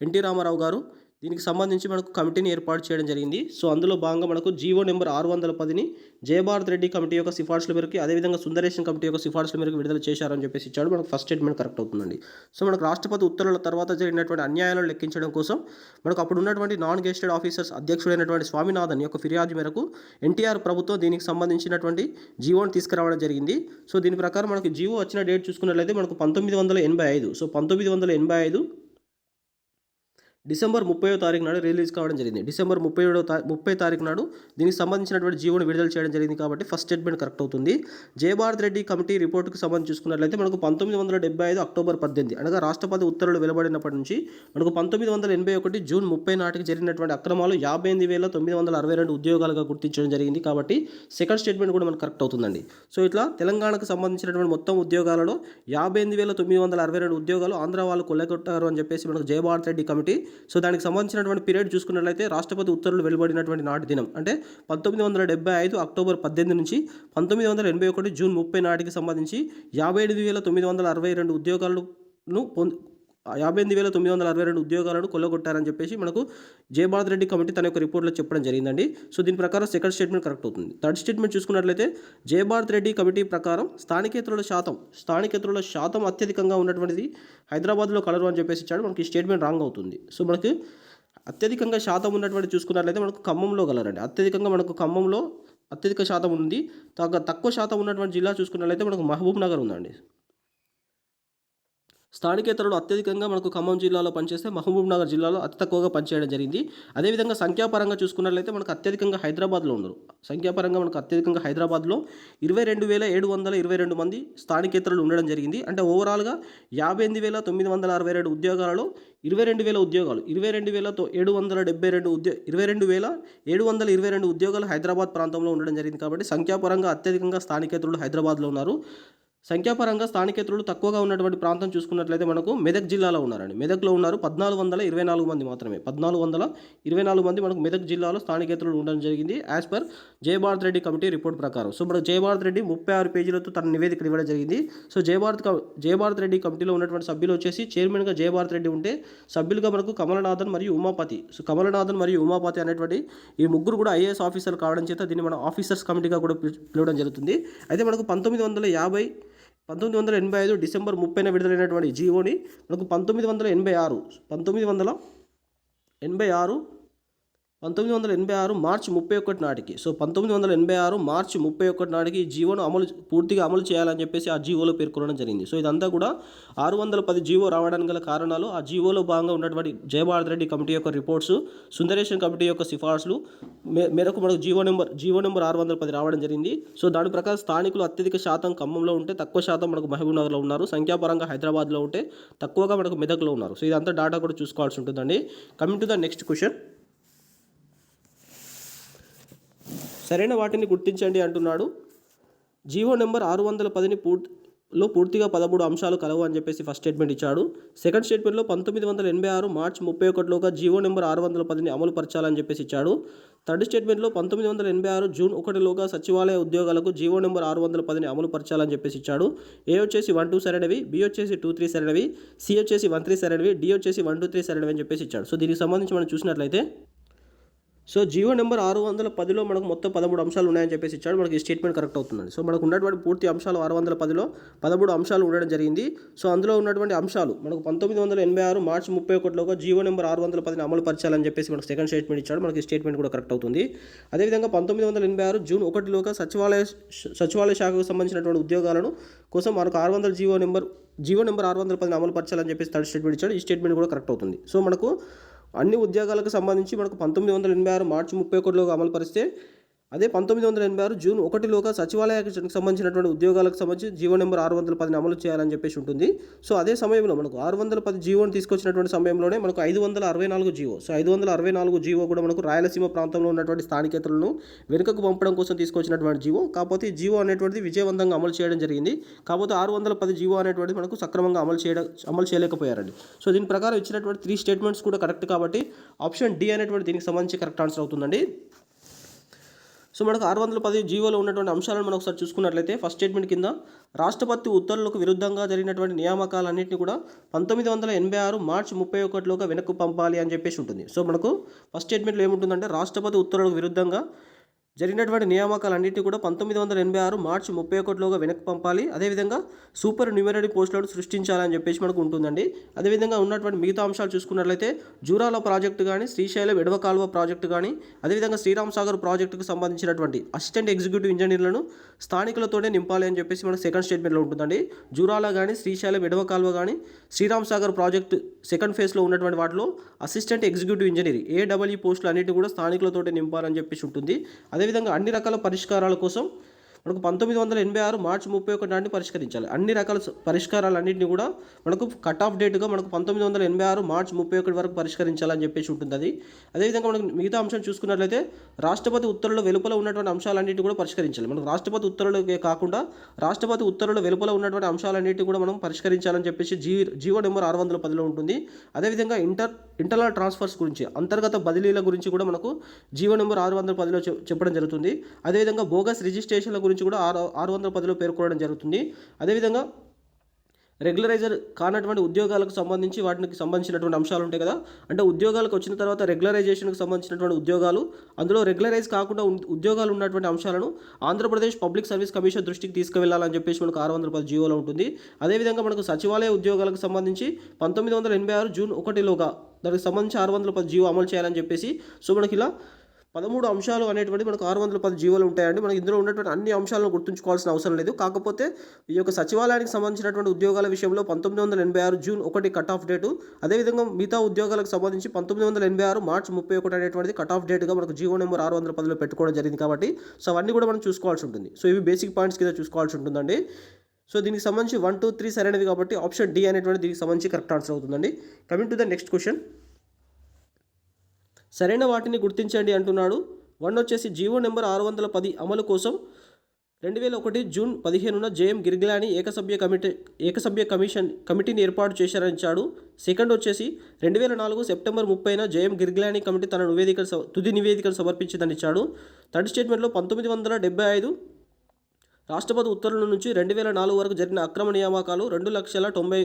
ఎన్టీ రామారావు గారు దీనికి సంబంధించి మనకు కమిటీని ఏర్పాటు చేయడం జరిగింది. సో అందులో భాగంగా మనకు జీవో నెంబర్ ఆరు వందల పదిని జయభారత్ రెడ్డి కమిటీ యొక్క సిఫార్సుల మేరకు అదేవిధంగా సుందరేషన్ కమిటీ యొక్క సిఫార్సుల మేరకు విడుదల చేశారని చెప్పేసి ఇచ్చాడు. మనకు ఫస్ట్ స్టేట్మెంట్ కరెక్ట్ అవుతుందండి. సో మనకు రాష్ట్రపతి ఉత్తర్వుల తర్వాత జరిగినటువంటి అన్యాయాలను లెక్కించడం కోసం మనకు అప్పుడు ఉన్నటువంటి నాన్ గెస్టెడ్ ఆఫీసర్స్ అధ్యక్షుడైనటువంటి స్వామినాథన్ యొక్క ఫిర్యాదు మేరకు ఎన్టీఆర్ ప్రభుత్వం దీనికి సంబంధించినటువంటి జీవోని తీసుకురావడం జరిగింది. సో దీని ప్రకారం మనకి జీవో వచ్చిన డేట్ చూసుకున్నట్లయితే మనకు పంతొమ్మిది వందల ఎనభై ఐదు. సో పంతొమ్మిది వందల ఎనభై ఐదు డిసెంబర్ ముప్పై తారీఖు నాడు రిలీజ్ కావడం జరిగింది. డిసెంబర్ ముప్పై ఏడో ముప్పై తారీఖు నాడు దీనికి సంబంధించినటువంటి జీవోను విడుదల చేయడం జరిగింది కాబట్టి ఫస్ట్ స్టేట్మెంట్ కరెక్ట్ అవుతుంది. జయభారత్ రెడ్డి కమిటీ రిపోర్టుకు సంబంధించి చూసుకున్నట్లయితే మనకు పంతొమ్మిది వందల డెబ్బై ఐదు అక్టోబర్ పద్దెనిమిది అనగా రాష్ట్రపతి ఉత్తర్వులు వెలువడినప్పటి నుంచి మనకు పంతొమ్మిది వందల ఎనభై ఒకటి జూన్ ముప్పై నాటికి జరిగినటువంటి అక్రమాలు యాభై ఎనిమిది వేల తొమ్మిది వందల అరవై రెండు ఉద్యోగాలుగా గుర్తించడం జరిగింది కాబట్టి సెకండ్ స్టేట్మెంట్ కూడా మనకు కరెక్ట్ అవుతుందండి. సో ఇట్లా తెలంగాణకు సంబంధించినటువంటి మొత్తం ఉద్యోగాలలో యాభై ఎనిమిది వేల తొమ్మిది వందల అరవై రెండు ఉద్యోగాలు ఆంధ్ర వాళ్ళు కొల్లగొట్టారు అని చెప్పేసి మనకు జయభారత్ రెడ్డి కమిటీ సో దానికి సంబంధించినటువంటి పీరియడ్ చూసుకున్నట్లయితే రాష్ట్రపతి ఉత్తర్వులు వెలువడినటువంటి నాటి దినం. అంటే పంతొమ్మిది వందల డెబ్బై ఐదు అక్టోబర్ పద్దెనిమిది నుంచి పంతొమ్మిది వందల ఎనభై ఒకటి జూన్ ముప్పై నాటికి సంబంధించి యాభై ఎనిమిది వేల తొమ్మిది వందల అరవై రెండు ఉద్యోగాలను పొంది యాభై ఎనిమిది వేల తొమ్మిది వందల అరవై రెండు ఉద్యోగాలను కొల్లగొట్టారని చెప్పేసి మనకు జయభారత్ రెడ్డి కమిటీ తన యొక్క రిపోర్ట్లో చెప్పడం జరిగిందండి. సో దీని ప్రకారం సెకండ్ స్టేట్మెంట్ కరెక్ట్ అవుతుంది. థర్డ్ స్టేట్మెంట్ చూసుకున్నట్లయితే జయభారత్ రెడ్డి కమిటీ ప్రకారం స్థానికేతరుల శాతం స్థానికేతరుల శాతం అత్యధికంగా ఉన్నటువంటిది హైదరాబాద్లో కలరు అని చెప్పేసి ఇచ్చాడు. మనకి స్టేట్మెంట్ రాంగ్ అవుతుంది. సో మనకి అత్యధికంగా శాతం ఉన్నటువంటి చూసుకున్నట్లయితే మనకు ఖమ్మంలో కలరండి. అత్యధికంగా మనకు ఖమ్మంలో అత్యధిక శాతం ఉంది. తగ్గ తక్కువ శాతం ఉన్నటువంటి జిల్లా చూసుకున్నట్లయితే మనకు మహబూబ్ నగర్ ఉందండి. స్థానికేతరులు అత్యధికంగా మనకు ఖమ్మం జిల్లాలో పనిచేస్తే మహబూబ్ నగర్ జిల్లాలో అతి తక్కువగా పనిచేయడం జరిగింది. అదేవిధంగా సంఖ్యాపరంగా చూసుకున్నట్లయితే మనకు అత్యధికంగా హైదరాబాద్లో ఉన్నారు. సంఖ్యాపరంగా మనకు అత్యధికంగా హైదరాబాద్లో ఇరవై రెండు వేల ఏడు వందల ఇరవై రెండు మంది స్థానికేతరులు ఉండడం జరిగింది. అంటే ఓవరాల్గా యాభై ఎనిమిది వేల తొమ్మిది వందల అరవై రెండు ఉద్యోగాలలో ఇరవై రెండు వేల ఉద్యోగాలు ఇరవై రెండు వేల ఏడు వందల డెబ్బై రెండు ఉద్యో ఇరవై రెండు వేల ఏడు వందల ఇరవై రెండు ఉద్యోగాలు హైదరాబాద్ ప్రాంతంలో ఉండడం జరిగింది. కాబట్టి సంఖ్యాపరంగా అత్యధికంగా స్థానికేతరులు హైదరాబాద్లో ఉన్నారు. సంఖ్యాపరంగా స్థానికేతరులు తక్కువగా ఉన్నటువంటి ప్రాంతం చూసుకున్నట్లయితే మనకు మెదక్ జిల్లాలో ఉన్నారండి. మెదక్లో ఉన్నారు పద్నాలుగు వందల ఇరవై నాలుగు మంది మాత్రమే. పద్నాలుగు వందల ఇరవై నాలుగు మంది మనకు మెదక్ జిల్లాలో స్థానికేతరులు ఉండడం జరిగింది. As per Jayabharat Reddy committee report ప్రకారం. సో మనకు జయభారత్ రెడ్డి ముప్పై ఆరు పేజీలతో తన నివేదిక ఇవ్వడం జరిగింది. సో జయభారత్ క- జయభారత్ రెడ్డి కమిటీలో ఉన్నటువంటి సభ్యులు వచ్చేసి చైర్మన్గా జయభారత్ రెడ్డి ఉంటే సభ్యులుగా మనకు కమలనాథన్ మరియు ఉమాపతి. సో కమలనాథన్ మరియు ఉమాపతి అనేటువంటి ఈ ముగ్గురు కూడా ఐఏఎస్ ఆఫీసర్ కావడం చేత దీన్ని మనం ఆఫీసర్స్ కమిటీగా కూడా పిలు- పిలవడం జరుగుతుంది. అయితే మనకు పంతొమ్మిది వందల యాభై పంతొమ్మిది వందల ఎనభై ఐదు డిసెంబర్ ముప్పైన విడుదలైనటువంటి జీవోని మనకు పంతొమ్మిది వందల ఎనభై ఆరు పంతొమ్మిది వందల ఎనభై ఆరు పంతొమ్మిది వందల ఎనభై ఆరు మార్చి ముప్పై ఒకటి నాటికి. సో పంతొమ్మిది వందల ఎనభై ఆరు మార్చి ముప్పై ఒకటి నాటికి ఈ జీవోను అమలు పూర్తిగా అమలు చేయాలని చెప్పేసి ఆ జీవోలో పేర్కొనడం జరిగింది. సో ఇదంతా కూడా ఆరు వందల పది జీవో రావడానికి గల కారణాలు ఆ జీవోలో భాగంగా ఉన్నటువంటి జయభారత్ రెడ్డి కమిటీ యొక్క రిపోర్ట్స్ సుందరేషన్ కమిటీ యొక్క సిఫార్సులు మే- మేరకు మనకు జీవో నెంబర్ జీవో నెంబర్ ఆరు వందల పది రావడం జరిగింది. సో దాని ప్రకారం స్థానికులు అత్యధిక శాతం ఖమ్మంలో ఉంటే తక్కువ శాతం మనకు మహబూబ్ నగర్లో ఉన్నారు. సంఖ్యాపరంగా హైదరాబాద్లో ఉంటే తక్కువగా మనకు మెదక్లో ఉన్నారు. సో ఇదంతా డేటా కూడా చూసుకోవాల్సి ఉంటుందండి. Coming to the next question సరైన వాటిని గుర్తించండి అంటున్నాడు. జీవో నెంబర్ ఆరు వందల పదిని పూర్తి లో పూర్తిగా పదమూడు అంశాలు కలవు అని చెప్పేసి ఫస్ట్ స్టేట్మెంట్ ఇచ్చాడు. సెకండ్ స్టేట్మెంట్లో పంతొమ్మిది వందల ఎనభై ఆరు మార్చ్ ముప్పై ఒకటిలోగా జీవో నెంబర్ ఆరు వందల పదిని అమలు పరచాలని చెప్పేసి ఇచ్చాడు. థర్డ్ స్టేట్మెంట్లో పంతొమ్మిది వందల ఎనభై ఆరు జూన్ ఒకటిలోగా సచివాలయ ఉద్యోగాలకు జీవో నెంబర్ ఆరు వందల పదిని అమలు పరచాలని చెప్పేసి ఇచ్చాడు. ఏ వచ్చేసి వన్ టూ సరైనవి బి వచ్చేసి టూ త్రీ సరైనవి సి వచ్చేసి వన్ త్రీ సరైనవి డి వచ్చేసి వన్ టూ త్రీ సరైనవి అని చెప్పేసి ఇచ్చాడు. సో దీనికి సంబంధించి మనం చూసినట్లయితే సో జీవో నెంబర్ ఆరు వందల పదిలో మనకు మొత్తం పదమూడు అంశాలు ఉన్నాయని చెప్పేసి ఇచ్చాడు. మనకి ఈ స్టేట్మెంట్ కరెక్ట్ అవుతుందండి. సో మనకు ఉన్నటువంటి పూర్తి అంశాలు ఆరు వందల పదిలో పదమూడు అంశాలు ఉండడం జరిగింది. సో అందులో ఉన్నటువంటి అంశాలు మనకు పంతొమ్మిది వందల ఎనభై ఆరు మార్చి ముప్పై ఒకటిలోగా జియో నెంబర్ ఆరు వందల పదిని అమలు పరచాలని చెప్పేసి మనకు సెకండ్ స్టేట్మెంట్ ఇచ్చాడు. మనకి స్టేట్మెంట్ కూడా కరెక్ట్ అవుతుంది. అదేవిధంగా పంతొమ్మిది వందల ఎనభై ఆరు జూన్ ఒకటిలోగా సచివాలయ సచివాలయ శాఖకు సంబంధించినటువంటి ఉద్యోగాలను కోసం మనకు ఆరు వందల జీవో నెంబర్ జీవో నెంబర్ ఆరు వందల పదిని అమలు పరచాలని చెప్పేసి థర్డ్ స్టేట్మెంట్ ఇచ్చాడు. ఈ స్టేట్మెంట్ కూడా కరెక్ట్ అవుతుంది. సో మనకు అన్ని ఉద్యోగాలకు సంబంధించి మనకు పంతొమ్మిది వందల ఎనభై ఆరు మార్చి ముప్పై ఒకటిలో అమలు పరిస్తే అదే పంతొమ్మిది వందల ఎనభై ఆరు జూన్ ఒకటిలోగా సచివాలయానికి సంబంధించినటువంటి ఉద్యోగాలకు సంబంధించి జీవో నెంబర్ ఆరు వందల పదిని అమలు చేయాలని చెప్పేసి ఉంటుంది. సో అదే సమయంలో మనకు ఆరు వందల పది జీవోని తీసుకొచ్చినటువంటి సమయంలోనే మనకు ఐదు వందల అరవై నాలుగు జీవో సో ఐదు వందల అరవై నాలుగు జీవో కూడా మనకు రాయలసీమ ప్రాంతంలో ఉన్నటువంటి స్థానికేతలను వెనుకకు పంపడం కోసం తీసుకొచ్చినటువంటి జీవో. కాకపోతే జీవో అనేటువంటిది విజయవంతంగా అమలు చేయడం జరిగింది. కాకపోతే ఆరు వందల పది జీవో అనేటువంటిది మనకు సక్రమంగా అమలు చేయడం అమలు చేయలేకపోయారండి. సో దీని ప్రకారం ఇచ్చినటువంటి త్రీ స్టేట్మెంట్స్ కూడా కరెక్ట్ కాబట్టి ఆప్షన్ డి అనేటువంటి దీనికి సంబంధించి కరెక్ట్ ఆన్సర్ అవుతుందండి. సో మనకు ఆరు వందల పది జీవోలో ఉన్నటువంటి అంశాలను మనం ఒకసారి చూసుకున్నట్లయితే ఫస్ట్ స్టేట్మెంట్ కింద రాష్ట్రపతి ఉత్తర్వులకు విరుద్ధంగా జరిగినటువంటి నియామకాలన్నింటినీ కూడా పంతొమ్మిది వందల ఎనభై ఆరు మార్చి ముప్పై ఒకటిలోగా వెనక్కు పంపాలి అని చెప్పేసి ఉంటుంది. సో మనకు ఫస్ట్ స్టేట్మెంట్లో ఏముంటుందంటే రాష్ట్రపతి ఉత్తర్వులకు విరుద్ధంగా జరిగినటువంటి నియామకాలన్నింటినీ కూడా పంతొమ్మిది వందల ఎనభై ఆరు మార్చి ముప్పై ఒకటిలోగా వెనక్కి పంపాలి. అదేవిధంగా సూపర్ న్యూమరీ పోస్టులను సృష్టించాలని చెప్పేసి మనకు ఉంటుందండి. అదేవిధంగా ఉన్నటువంటి మిగతా అంశాలు చూసుకున్నట్లయితే జూరాల ప్రాజెక్టు కానీ శ్రీశైలం ఎడవ కాలువ ప్రాజెక్టు కానీ అదేవిధంగా శ్రీరామ్ సాగర్ ప్రాజెక్టుకు సంబంధించినటువంటి అసిస్టెంట్ ఎగ్జిక్యూటివ్ ఇంజనీర్లను స్థానికులతోనే నింపాలి అని చెప్పేసి మనకు సెకండ్ స్టేట్మెంట్లో ఉంటుందండి. జూరాల కానీ శ్రీశైలం ఎడవ కాలువ కానీ శ్రీరామ్ సాగర్ ప్రాజెక్ట్ సెకండ్ ఫేజ్లో ఉన్నటువంటి వాటిలో అసిస్టెంట్ ఎగ్జిక్యూటివ్ ఇంజనీర్ ఏడబ్ల్యూ పోస్టులు అన్నిటి కూడా స్థానికులతోటే నింపాలని చెప్పేసి ఉంటుంది. అదే అదేవిధంగా అన్ని రకాల పరిష్కారాల కోసం మనకు పంతొమ్మిది వందల ఎనభై ఆరు మార్చి ముప్పై ఒకటి నాటిని పరిష్కరించాలి. అన్ని రకాల పరిష్కారాలన్నింటినీ కూడా మనకు కట్ ఆఫ్ డేట్గా మనకు పంతొమ్మిది వందల ఎనభై ఆరు మార్చి ముప్పై ఒకటి వరకు పరిష్కరించాలని చెప్పేసి ఉంటుంది అది. అదేవిధంగా మనకు మిగతా అంశం చూసుకున్నట్లయితే రాష్ట్రపతి ఉత్తర్వుల వెలుపల ఉన్నటువంటి అంశాలన్నింటినీ కూడా పరిష్కరించాలి. మనకు రాష్ట్రపతి ఉత్తర్వులకే కాకుండా రాష్ట్రపతి ఉత్తర్వుల వెలుపల ఉన్నటువంటి అంశాలన్నింటినీ కూడా మనం పరిష్కరించాలని చెప్పేసి జీ జీవో నెంబర్ ఆరు వందల పదిలో ఉంటుంది. అదేవిధంగా ఇంటర్ ఇంటర్నల్ ట్రాన్స్ఫర్స్ గురించి అంతర్గత బదిలీల గురించి కూడా మనకు జీవో నెంబర్ ఆరు వందల పదిలో చెప్పడం జరుగుతుంది. అదేవిధంగా బోగస్ రిజిస్ట్రేషన్ల గురించి కూడా ఆరు ఆరు వందల పదిలో పేర్కొనడం జరుగుతుంది. అదేవిధంగా రెగ్యులరైజర్ కానటువంటి ఉద్యోగాలకు సంబంధించి వాటికి సంబంధించినటువంటి అంశాలు ఉంటాయి కదా. అంటే ఉద్యోగాలకు వచ్చిన తర్వాత రెగ్యులరైజేషన్కి సంబంధించినటువంటి ఉద్యోగాలు అందులో రెగ్యులరైజ్ కాకుండా ఉద్యోగాలు ఉన్నటువంటి అంశాలను ఆంధ్రప్రదేశ్ పబ్లిక్ సర్వీస్ కమిషన్ దృష్టికి తీసుకువెళ్ళాలని చెప్పేసి మనకు ఆరు వందల పది జీవోలో ఉంటుంది. అదేవిధంగా మనకు సచివాలయ ఉద్యోగాలకు సంబంధించి పంతొమ్మిది వందల ఎనభై ఆరు జూన్ ఒకటిలోగా దానికి సంబంధించి ఆరు వందల పది జీవో అమలు చేయాలని చెప్పేసి సో మనకి ఇలా పదమూడు అంశాలు అనేటువంటి మనకు ఆరు వందల పది జీవోలు ఉంటాయండి. మనకి ఇందులో ఉన్నటువంటి అన్ని అంశాలను గుర్తుంచుకోవాల్సిన అవసరం లేదు. కాకపోతే ఈ యొక్క సచివాలయానికి సంబంధించినటువంటి ఉద్యోగాల విషయంలో పంతొమ్మిది వందల ఎనభై ఆరు జూన్ ఒకటి కట్ ఆఫ్ డేటు అదేవిధంగా మిగతా ఉద్యోగాలకు సంబంధించి పంతొమ్మిది వందల ఎనభై ఆరు మార్చి ముప్పై ఒకటి అనేటువంటిది కట్ ఆఫ్ డేట్గా మనకు జీవో నెంబర్ ఆరు వందల పదిలో పెట్టుకోవడం జరిగింది కాబట్టి సో అవన్నీ కూడా మనం చూసుకోవాల్సి ఉంటుంది. సో ఇవి బేసిక్ పాయింట్స్ కింద చూసుకోవాల్సి ఉంటుందండి. సో దీనికి సంబంధించి వన్ టూ త్రీ సరైనవి కాబట్టి ఆప్షన్ డి అనేటువంటి దీనికి సంబంధించి కరెక్ట్ ఆన్సర్ అవుతుందండి. Coming to the next question. సరైన వాటిని గుర్తించండి అంటున్నాడు. వన్ వచ్చేసి జీవో నెంబర్ ఆరు వందల పది అమలు కోసం రెండు వేల ఒకటి జూన్ పదిహేనున జేఎం గిరిగిలాని ఏకసభ్య కమిటీ ఏకసభ్య కమిషన్ కమిటీని ఏర్పాటు చేశారని సెకండ్ వచ్చేసి రెండు వేల నాలుగు సెప్టెంబర్ ముప్పైన జేఎం గిరిగిలాని కమిటీ తన నివేదిక తుది నివేదికను సమర్పించిందనిచ్చాడు. థర్డ్ స్టేట్మెంట్లో పంతొమ్మిది వందల డెబ్బై ఐదు రాష్ట్రపతి ఉత్తర్వుల నుంచి రెండు వేల నాలుగు వరకు జరిగిన అక్రమ నియామకాలు రెండు లక్షల తొంభై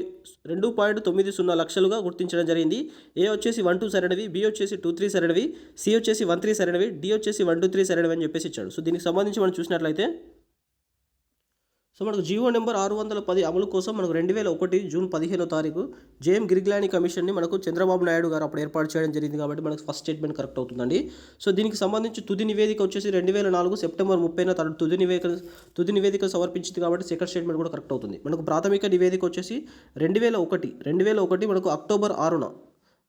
రెండు పాయింట్ తొమ్మిది సున్నా లక్షలుగా గుర్తించడం జరిగింది. ఏ వచ్చేసి వన్ టూ సరైనవి బి వచ్చేసి టూ త్రీ సరైనవి సి వచ్చేసి వన్ త్రీ సరైనవి డి వచ్చేసి వన్ టూ త్రీ సరైనవి అని చెప్పేసి ఇచ్చాడు. సో దీనికి సంబంధించి మనం చూసినట్లయితే సో మనకు జియో నెంబర్ ఆరు వందల పది అమలు కోసం మనకు రెండు వేల ఒకటి జూన్ పదిహేనో తారీఖు జేఎం గిరిగ్లాని కమిషన్ని మనకు చంద్రబాబు నాయుడు గారు అప్పుడు ఏర్పాటు చేయడం జరిగింది కాబట్టి మనకు ఫస్ట్ స్టేట్మెంట్ కరెక్ట్ అవుతుందండి. సో దీనికి సంబంధించి తుది నివేదిక వచ్చేసి రెండు వేల నాలుగు సెప్టెంబర్ ముప్పైన తన తుది నివేదిక తుది నివేదిక సమర్పించింది కాబట్టి సెకండ్ స్టేట్మెంట్ కూడా కరెక్ట్ అవుతుంది. మనకు ప్రాథమిక నివేదిక వచ్చేసి రెండు వేల ఒకటి రెండు వేల ఒకటి మనకు అక్టోబర్ ఆరున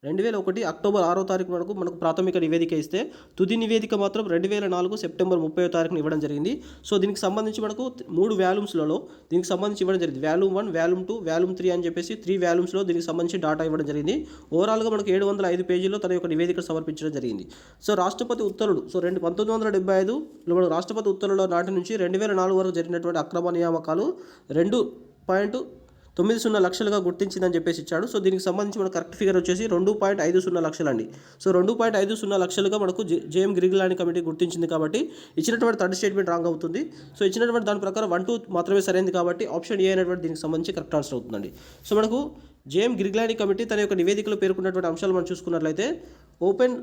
రెండు వేల ఒకటి అక్టోబర్ ఆరో తారీఖు వరకు మనకు ప్రాథమిక నివేదిక ఇస్తే తుది నివేదిక మాత్రం రెండు వేల నాలుగు సెప్టెంబర్ ముప్పై తారీఖున ఇవ్వడం జరిగింది. సో దీనికి సంబంధించి మనకు మూడు వ్యాలూమ్స్లలో దీనికి సంబంధించి ఇవ్వడం జరిగింది. Volume one volume two volume three అని చెప్పేసి త్రీ వాల్యూమ్స్లో దీనికి సంబంధించి డాటా ఇవ్వడం జరిగింది. ఓవరాల్గా మనకు ఏడు వందల ఐదు పేజీల్లో తన యొక్క నివేదిక సమర్పించడం జరిగింది. సో రాష్ట్రపతి ఉత్తర్వులు సో రెండు పంతొమ్మిది వందల డెబ్బై ఐదు మనకు రాష్ట్రపతి ఉత్తర్వుల నాటి నుంచి రెండు వేల నాలుగు వరకు జరిగినటువంటి అక్రమ నియామకాలు రెండు పాయింట్ తొమ్మిది సున్నా లక్షలుగా గుర్తించిందని చెప్పేసి ఇచ్చాడు. సో దీనికి సంబంధించి మన కరెక్ట్ ఫిగర్ వచ్చేసి రెండు పాయింట్ ఐదు సున్నా లక్షలు అండి. సో రెండు పాయింట్ ఐదు సున్నా లక్షలుగా మనకు జేఎం గిరిగిలాని కమిటీ గుర్తించింది కాబట్టి ఇచ్చినటువంటి థర్డ్ స్టేట్మెంట్ రాంగ్ అవుతుంది. సో ఇచ్చినటువంటి దాని ప్రకారం వన్ టూ మాత్రమే సరైనది కాబట్టి ఆప్షన్ ఏ అనేటువంటి దీనికి సంబంధించి కరెక్ట్ ఆన్సర్ అవుతుందండి. సో మనకు జేఎం గిరిగిలాని కమిటీ తన యొక్క నివేదికలో పేర్కొన్నటువంటి అంశాలు మనం చూసుకున్నట్లయితే ఓపెన్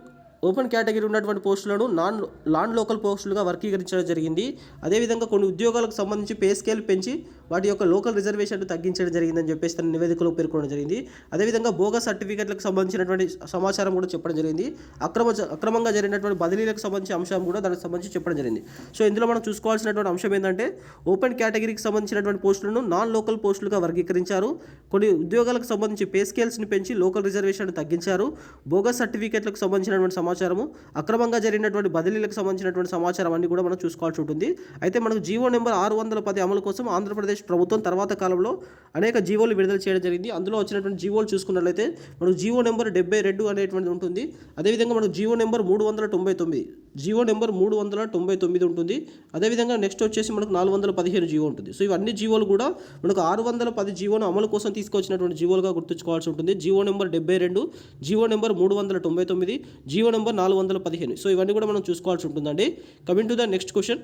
ఓపెన్ కేటగిరీ ఉన్నటువంటి పోస్టులను నాన్ లాన్ లోకల్ పోస్టులుగా వర్గీకరించడం జరిగింది. అదేవిధంగా కొన్ని ఉద్యోగాలకు సంబంధించి పే స్కేల్ పెంచి వాటి యొక్క లోకల్ రిజర్వేషన్ తగ్గించడం జరిగిందని చెప్పేసి తన నివేదికలో పేర్కొనడం జరిగింది. అదేవిధంగా బోగస్ సర్టిఫికెట్లకు సంబంధించినటువంటి సమాచారం కూడా చెప్పడం జరిగింది. అక్రమ అక్రమంగా జరిగినటువంటి బదిలీలకు సంబంధించిన అంశం కూడా దానికి సంబంధించి చెప్పడం జరిగింది. సో ఇందులో మనం చూసుకోవాల్సినటువంటి అంశం ఏంటంటే ఓపెన్ కేటగిరీకి సంబంధించినటువంటి పోస్టులను నాన్ లోకల్ పోస్టులుగా వర్గీకరించారు. కొన్ని ఉద్యోగాలకు సంబంధించి పే స్కేల్స్ని పెంచి లోకల్ రిజర్వేషన్ తగ్గించారు. బోగస్ సర్టిఫికెట్లకు సంబంధించినటువంటి సమాచారము అక్రమంగా జరిగినటువంటి బదిలీలకు సంబంధించినటువంటి సమాచారం అన్ని కూడా మనం చూసుకోవాల్సి ఉంటుంది. అయితే మనకు జీవో నెంబర్ ఆరు వందల పది అమలు కోసం ఆంధ్రప్రదేశ్ ప్రభుత్వం తర్వాత కాలంలో అనేక జీవోలు విడుదల చేయడం జరిగింది. అందులో వచ్చినటువంటి జీవోలు చూసుకున్నట్లయితే మనకు జీవో నెంబర్ డెబ్బై రెండు అనేటువంటిది ఉంటుంది. అదేవిధంగా మనకు జీవో నెంబర్ మూడు వందల తొంభై తొమ్మిది జీవో నెంబర్ మూడు వందల తొంభై తొమ్మిది ఉంటుంది. అదేవిధంగా నెక్స్ట్ వచ్చేసి మనకు నాలుగు వందల పదిహేను జీవో ఉంటుంది. సో ఇవన్నీ జీవోలు కూడా మనకు ఆరు వందల పది జీవోను అమలు కోసం తీసుకొచ్చినటువంటి జీవోలుగా గుర్తుంచుకోవాల్సి ఉంటుంది. జీవో నెంబర్ డెబ్బై రెండు జీవో నెంబర్ మూడు వందల తొంభై తొమ్మిది జీవో నెంబర్ నాలుగు వందల పదిహేను. సో ఇవన్నీ కూడా మనం చూసుకోవాల్సి ఉంటుందండి. Coming to the next question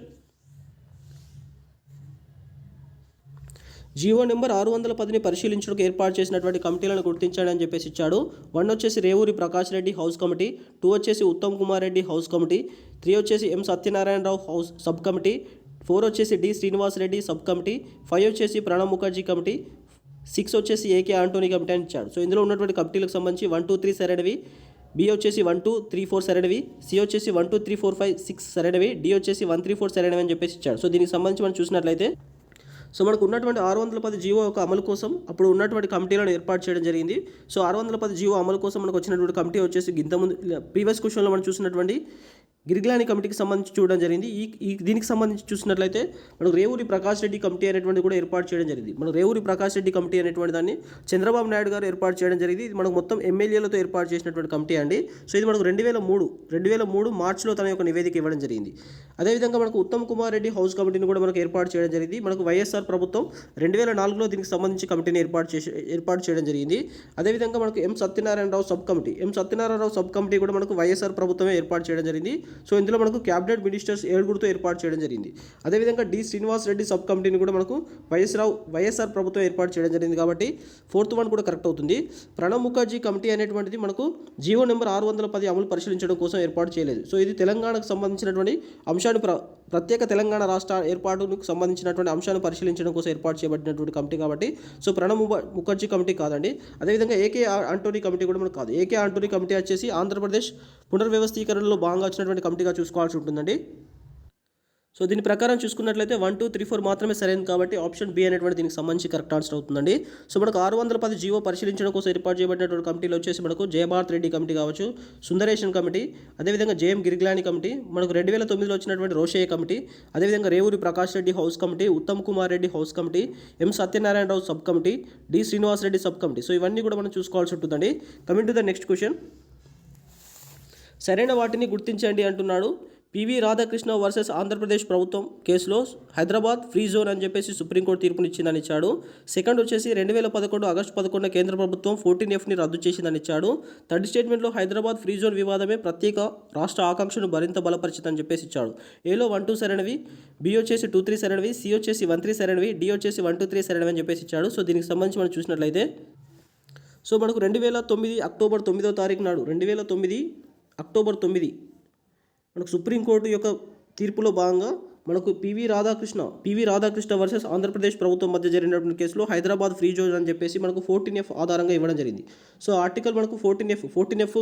GO number ఆరు వందల పదిని పరిశీలించడానికి ఏర్పాటు చేసినటువంటి కమిటీలను గుర్తించాడని చెప్పేసి ఇచ్చాడు. వన్ వచ్చేసి Revuri Prakash Reddy house committee two వచ్చేసి Uttam Kumar Reddy house committee three వచ్చేసి M Satyanarayanarao house sub committee four వచ్చేసి D Srinivas Reddy sub committee five వచ్చేసి ప్రణబ్ ముఖర్జీ కమిటీ సిక్స్ వచ్చేసి ఏకే ఆంటోనీ కమిటీ అని ఇచ్చాడు. సో ఇందులో ఉన్నటువంటి కమిటీలకు సంబంధించి వన్ టూ త్రీ సరైనవి బి వచ్చేసి వన్ టూ త్రీ ఫోర్ సరైనవి సి వచ్చేసి one two three four five six సరైనవి డి వచ్చేసి వన్ త్రీ ఫోర్ సరైనవి అని చెప్పేసి ఇచ్చాడు. సో దీనికి సంబంధించి మనం చూసినట్లయితే సో మనకు ఉన్నటువంటి ఆరు వందల పది జీవో యొక్క అమలు కోసం అప్పుడు ఉన్నటువంటి కమిటీలను ఏర్పాటు చేయడం జరిగింది. సో ఆరు వందల పది జీవో అమలు కోసం మనకు వచ్చినటువంటి కమిటీ వచ్చేసి ఇంతకుముందు ప్రీవియస్ క్వశ్చన్లో మనం చూసినటువంటి గిరిగ్లాని కమిటీకి సంబంధించి చూడడం జరిగింది. ఈ దీనికి సంబంధించి చూసినట్లయితే మనకు రేవూరి ప్రకాష్ రెడ్డి కమిటీ అనేటువంటి కూడా ఏర్పాటు చేయడం జరిగింది. మనం రేవూరి ప్రకాష్ రెడ్డి కమిటీ అనేటువంటి దాన్ని చంద్రబాబు నాయుడు గారు ఏర్పాటు చేయడం జరిగింది. ఇది మనకు మొత్తం ఎమ్మెల్యేలతో ఏర్పాటు చేసినటువంటి కమిటీ అండి. సో ఇది మనకు రెండు వేల మూడు రెండు వేల మూడు మార్చిలో తన యొక్క నివేదిక ఇవ్వడం జరిగింది. అదేవిధంగా మనకు ఉత్తమ్ కుమార్ రెడ్డి హౌస్ కమిటీని కూడా మనకు ఏర్పాటు చేయడం జరిగింది. మనకు వైఎస్ఆర్ ప్రభుత్వం రెండు వేల నాలుగులో దీనికి సంబంధించి కమిటీని ఏర్పాటు చేసి ఏర్పాటు చేయడం జరిగింది. అదేవిధంగా మనకు M Satyanarayanarao sub committee M Satyanarayanarao sub committee కూడా మనకు వైఎస్ఆర్ ప్రభుత్వమే ఏర్పాటు చేయడం జరిగింది. సో ఇందులో మనకు క్యాబినెట్ మినిస్టర్స్ ఏడుగురితో ఏర్పాటు చేయడం జరిగింది. అదేవిధంగా డి. శ్రీనివాస్ రెడ్డి సబ్ కమిటీని కూడా మనకు వైఎస్ రావు వైఎస్ఆర్ ప్రభుత్వం ఏర్పాటు చేయడం జరిగింది కాబట్టి ఫోర్త్ వన్ కూడా కరెక్ట్ అవుతుంది. ప్రణబ్ ముఖర్జీ కమిటీ అనేటువంటిది మనకు జీవో నెంబర్ ఆరు వందల పది అమలు పరిశీలించడం కోసం ఏర్పాటు చేయలేదు. సో ఇది తెలంగాణకు సంబంధించినటువంటి అంశాన్ని ప్ర ప్రత్యేక తెలంగాణ రాష్ట్ర ఏర్పాటుకు సంబంధించినటువంటి అంశాలను పరిశీలించడం కోసం ఏర్పాటు చేయబడినటువంటి కమిటీ కాబట్టి సో ప్రణబ్ ముఖర్జీ కమిటీ కాదండి. అదేవిధంగా ఏకే ఆ- ఆంటోనీ కమిటీ కూడా మనకు కాదు. ఏకే ఆంటోనీ కమిటీ వచ్చేసి ఆంధ్రప్రదేశ్ పునర్వ్యవస్థీకరణలో భాగంగా వచ్చినటువంటి కమిటీగా చూసుకోవాల్సి ఉంటుందండి. సో దీని ప్రకారం చూసుకున్నట్లయితే వన్ టూ త్రీ ఫోర్ మాత్రమే సరైనది కాబట్టి ఆప్షన్ బి అనేటువంటి దీనికి సంబంధించి కరెక్ట్ ఆన్సర్ అవుతుందండి. సో మనకు ఆరు వందల పది జీవో పరిశీలించడం కోసం ఏర్పాటు చేయబడినటువంటి కమిటీలో వచ్చేసి మనకు జయభారత్ రెడ్డి కమిటీ కావచ్చు సుందరేషన్ కమిటీ అదేవిధంగా జేఎం గిరిగ్లాని కమిటీ మనకు రెండు వేల తొమ్మిదిలో వచ్చినటువంటి రోషయ్య కమిటీ అదేవిధంగా Revuri Prakash Reddy house committee Uttam Kumar Reddy house committee M Satyanarayana Rao sub committee D Srinivas Reddy sub committee. So ఇవన్నీ కూడా మనం చూసుకోవాల్సి ఉంటుందండి. Coming to the next question. సరైన వాటిని గుర్తించండి అంటున్నాడు. పివి రాధాకృష్ణ వర్సెస్ ఆంధ్రప్రదేశ్ ప్రభుత్వం కేసులో హైదరాబాద్ ఫ్రీ జోన్ అని చెప్పేసి సుప్రీంకోర్టు తీర్పుని ఇచ్చిందని ఇచ్చాడు. సెకండ్ వచ్చేసి రెండు వేల పదకొండు ఆగస్టు పదకొండు కేంద్ర ప్రభుత్వం ఫోర్టీన్ ఎఫ్ని రద్దు చేసిందని ఇచ్చాడు. థర్డ్ స్టేట్మెంట్లో హైదరాబాద్ ఫ్రీ జోన్ వివాదమే ప్రత్యేక రాష్ట్ర ఆకాంక్షను మరింత బలపరిచిందని చెప్పేసి ఇచ్చాడు. ఏలో వన్ టూ సరైనవి బి వచ్చేసి టూ త్రీ సరైనవి సి వచ్చేసి వన్ త్రీ సరైనవి డి వచ్చేసి వన్ టూ త్రీ సరైనవి అని చెప్పేసి ఇచ్చాడు. సో దీనికి సంబంధించి మనం చూసినట్లయితే సో మనకు రెండు వేల తొమ్మిది అక్టోబర్ తొమ్మిదో తారీఖు నాడు రెండు వేల తొమ్మిది అక్టోబర్ తొమ్మిది మనకు సుప్రీంకోర్టు యొక్క తీర్పులో భాగంగా మనకు P V Radhakrishna P V Radhakrishna versus Andhra Pradesh ప్రభుత్వం మధ్య జరిగినటువంటి కేసులో హైదరాబాద్ ఫ్రీ జోన్ అని చెప్పేసి మనకు ఫోర్టీన్ ఎఫ్ ఆధారంగా ఇవ్వడం జరిగింది. సో ఆర్టికల్ మనకు ఫోర్టీన్ ఎఫ్ ఫోర్టీన్ ఎఫ్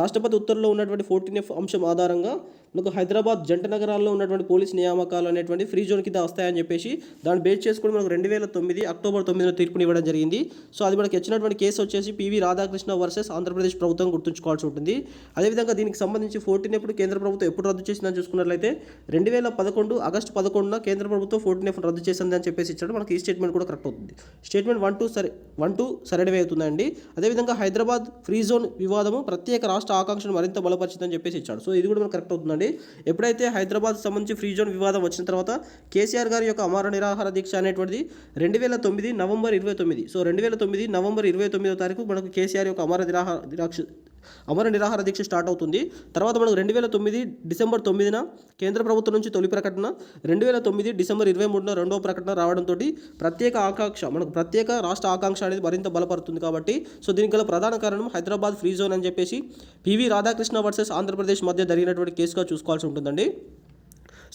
రాష్ట్రపతి ఉత్తర్వులో ఉన్నటువంటి ఫోర్టీన్ ఎఫ్ అంశం ఆధారంగా మనకు హైదరాబాద్ జంట నగరాల్లో ఉన్నటువంటి పోలీస్ నియామకాలు అనేటువంటి ఫ్రీ జోన్ కింద వస్తాయని చెప్పేసి దాన్ని బేస్ చేసుకుని మనకు రెండు వేల తొమ్మిది అక్టోబర్ తొమ్మిదిలో తీర్పుని ఇవ్వడం జరిగింది. సో అది మనకి వచ్చినటువంటి కేసు వచ్చేసి పివి రాధాకృష్ణ వర్సెస్ ఆంధ్రప్రదేశ్ ప్రభుత్వం గుర్తుంచుకోవాల్సి ఉంటుంది. అదేవిధంగా దీనికి సంబంధించి ఫోర్టీన్ ఎప్పుడు కేంద్ర ప్రభుత్వం ఎప్పుడు రద్దు చేసిందని చూసుకున్నట్లయితే రెండు వేల పదకొండు ఆగస్టు పదకొండున కేంద్ర ప్రభుత్వం ఫోర్టీన్ ఎఫ్ రద్దు చేసింది అని చెప్పేసి ఇచ్చాడు. మనకి ఈ స్టేట్మెంట్ కూడా కరెక్ట్ అవుతుంది. స్టేట్మెంట్ వన్ టూ సరే వన్ టూ సరైనవే అవుతుందండి. అదేవిధంగా హైదరాబాద్ ఫ్రీ జోన్ వివాదము ప్రత్యేక రాష్ట్ర ఆకాంక్షను మరింత బలపరిచిందని చెప్పేసి ఇచ్చాడు. సో ఇది కూడా మనకు కరెక్ట్ అవుతుందండి. ఎప్పుడైతే హైదరాబాద్ సంబంధించి ఫ్రీ జోన్ వివాదం వచ్చిన తర్వాత కేసీఆర్ గారి యొక్క అమర నిరాహార దీక్ష అనేటువంటిది రెండు వేల తొమ్మిది నవంబర్ ఇరవై తొమ్మిది. సో రెండు వేల తొమ్మిది నవంబర్ ఇరవై తొమ్మిదో తారీఖు మనకు కేసీఆర్ యొక్క అమర నిరాహార దీక్ష అమర నిరాహార దీక్ష స్టార్ట్ అవుతుంది. తర్వాత మనకు రెండు వేల తొమ్మిది డిసెంబర్ తొమ్మిదిన కేంద్ర ప్రభుత్వం నుంచి తొలి ప్రకటన రెండు వేల తొమ్మిది డిసెంబర్ ఇరవై మూడున రెండవ ప్రకటన రావడంతో ప్రత్యేక ఆకాంక్ష మనకు ప్రత్యేక రాష్ట్ర ఆకాంక్ష అనేది మరింత బలపడుతుంది కాబట్టి సో దీనికి గల ప్రధాన కారణం హైదరాబాద్ ఫ్రీ జోన్ అని చెప్పేసి పివి రాధాకృష్ణ వర్సెస్ ఆంధ్రప్రదేశ్ మధ్య జరిగినటువంటి కేసుగా చూసుకోవాల్సి ఉంటుందండి.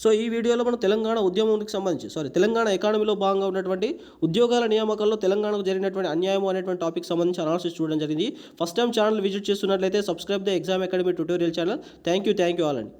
సో ఈ వీడియోలో మనం తెలంగాణ ఉద్యమానికి సంబంధించి సారీ తెలంగాణ ఎకానమీలో భాగంగా ఉన్నటువంటి ఉద్యోగాల నియామకాల్లో తెలంగాణకు జరిగినటువంటి అన్యాయం అనేటువంటి టాపిక్ సంబంధించి అనాలిసిస్ చూడడం జరిగింది. ఫస్ట్ టైం ఛానల్ విజిట్ చేస్తున్నట్లయితే subscribe the exam academy tutorial channel thank you thank you all అండి.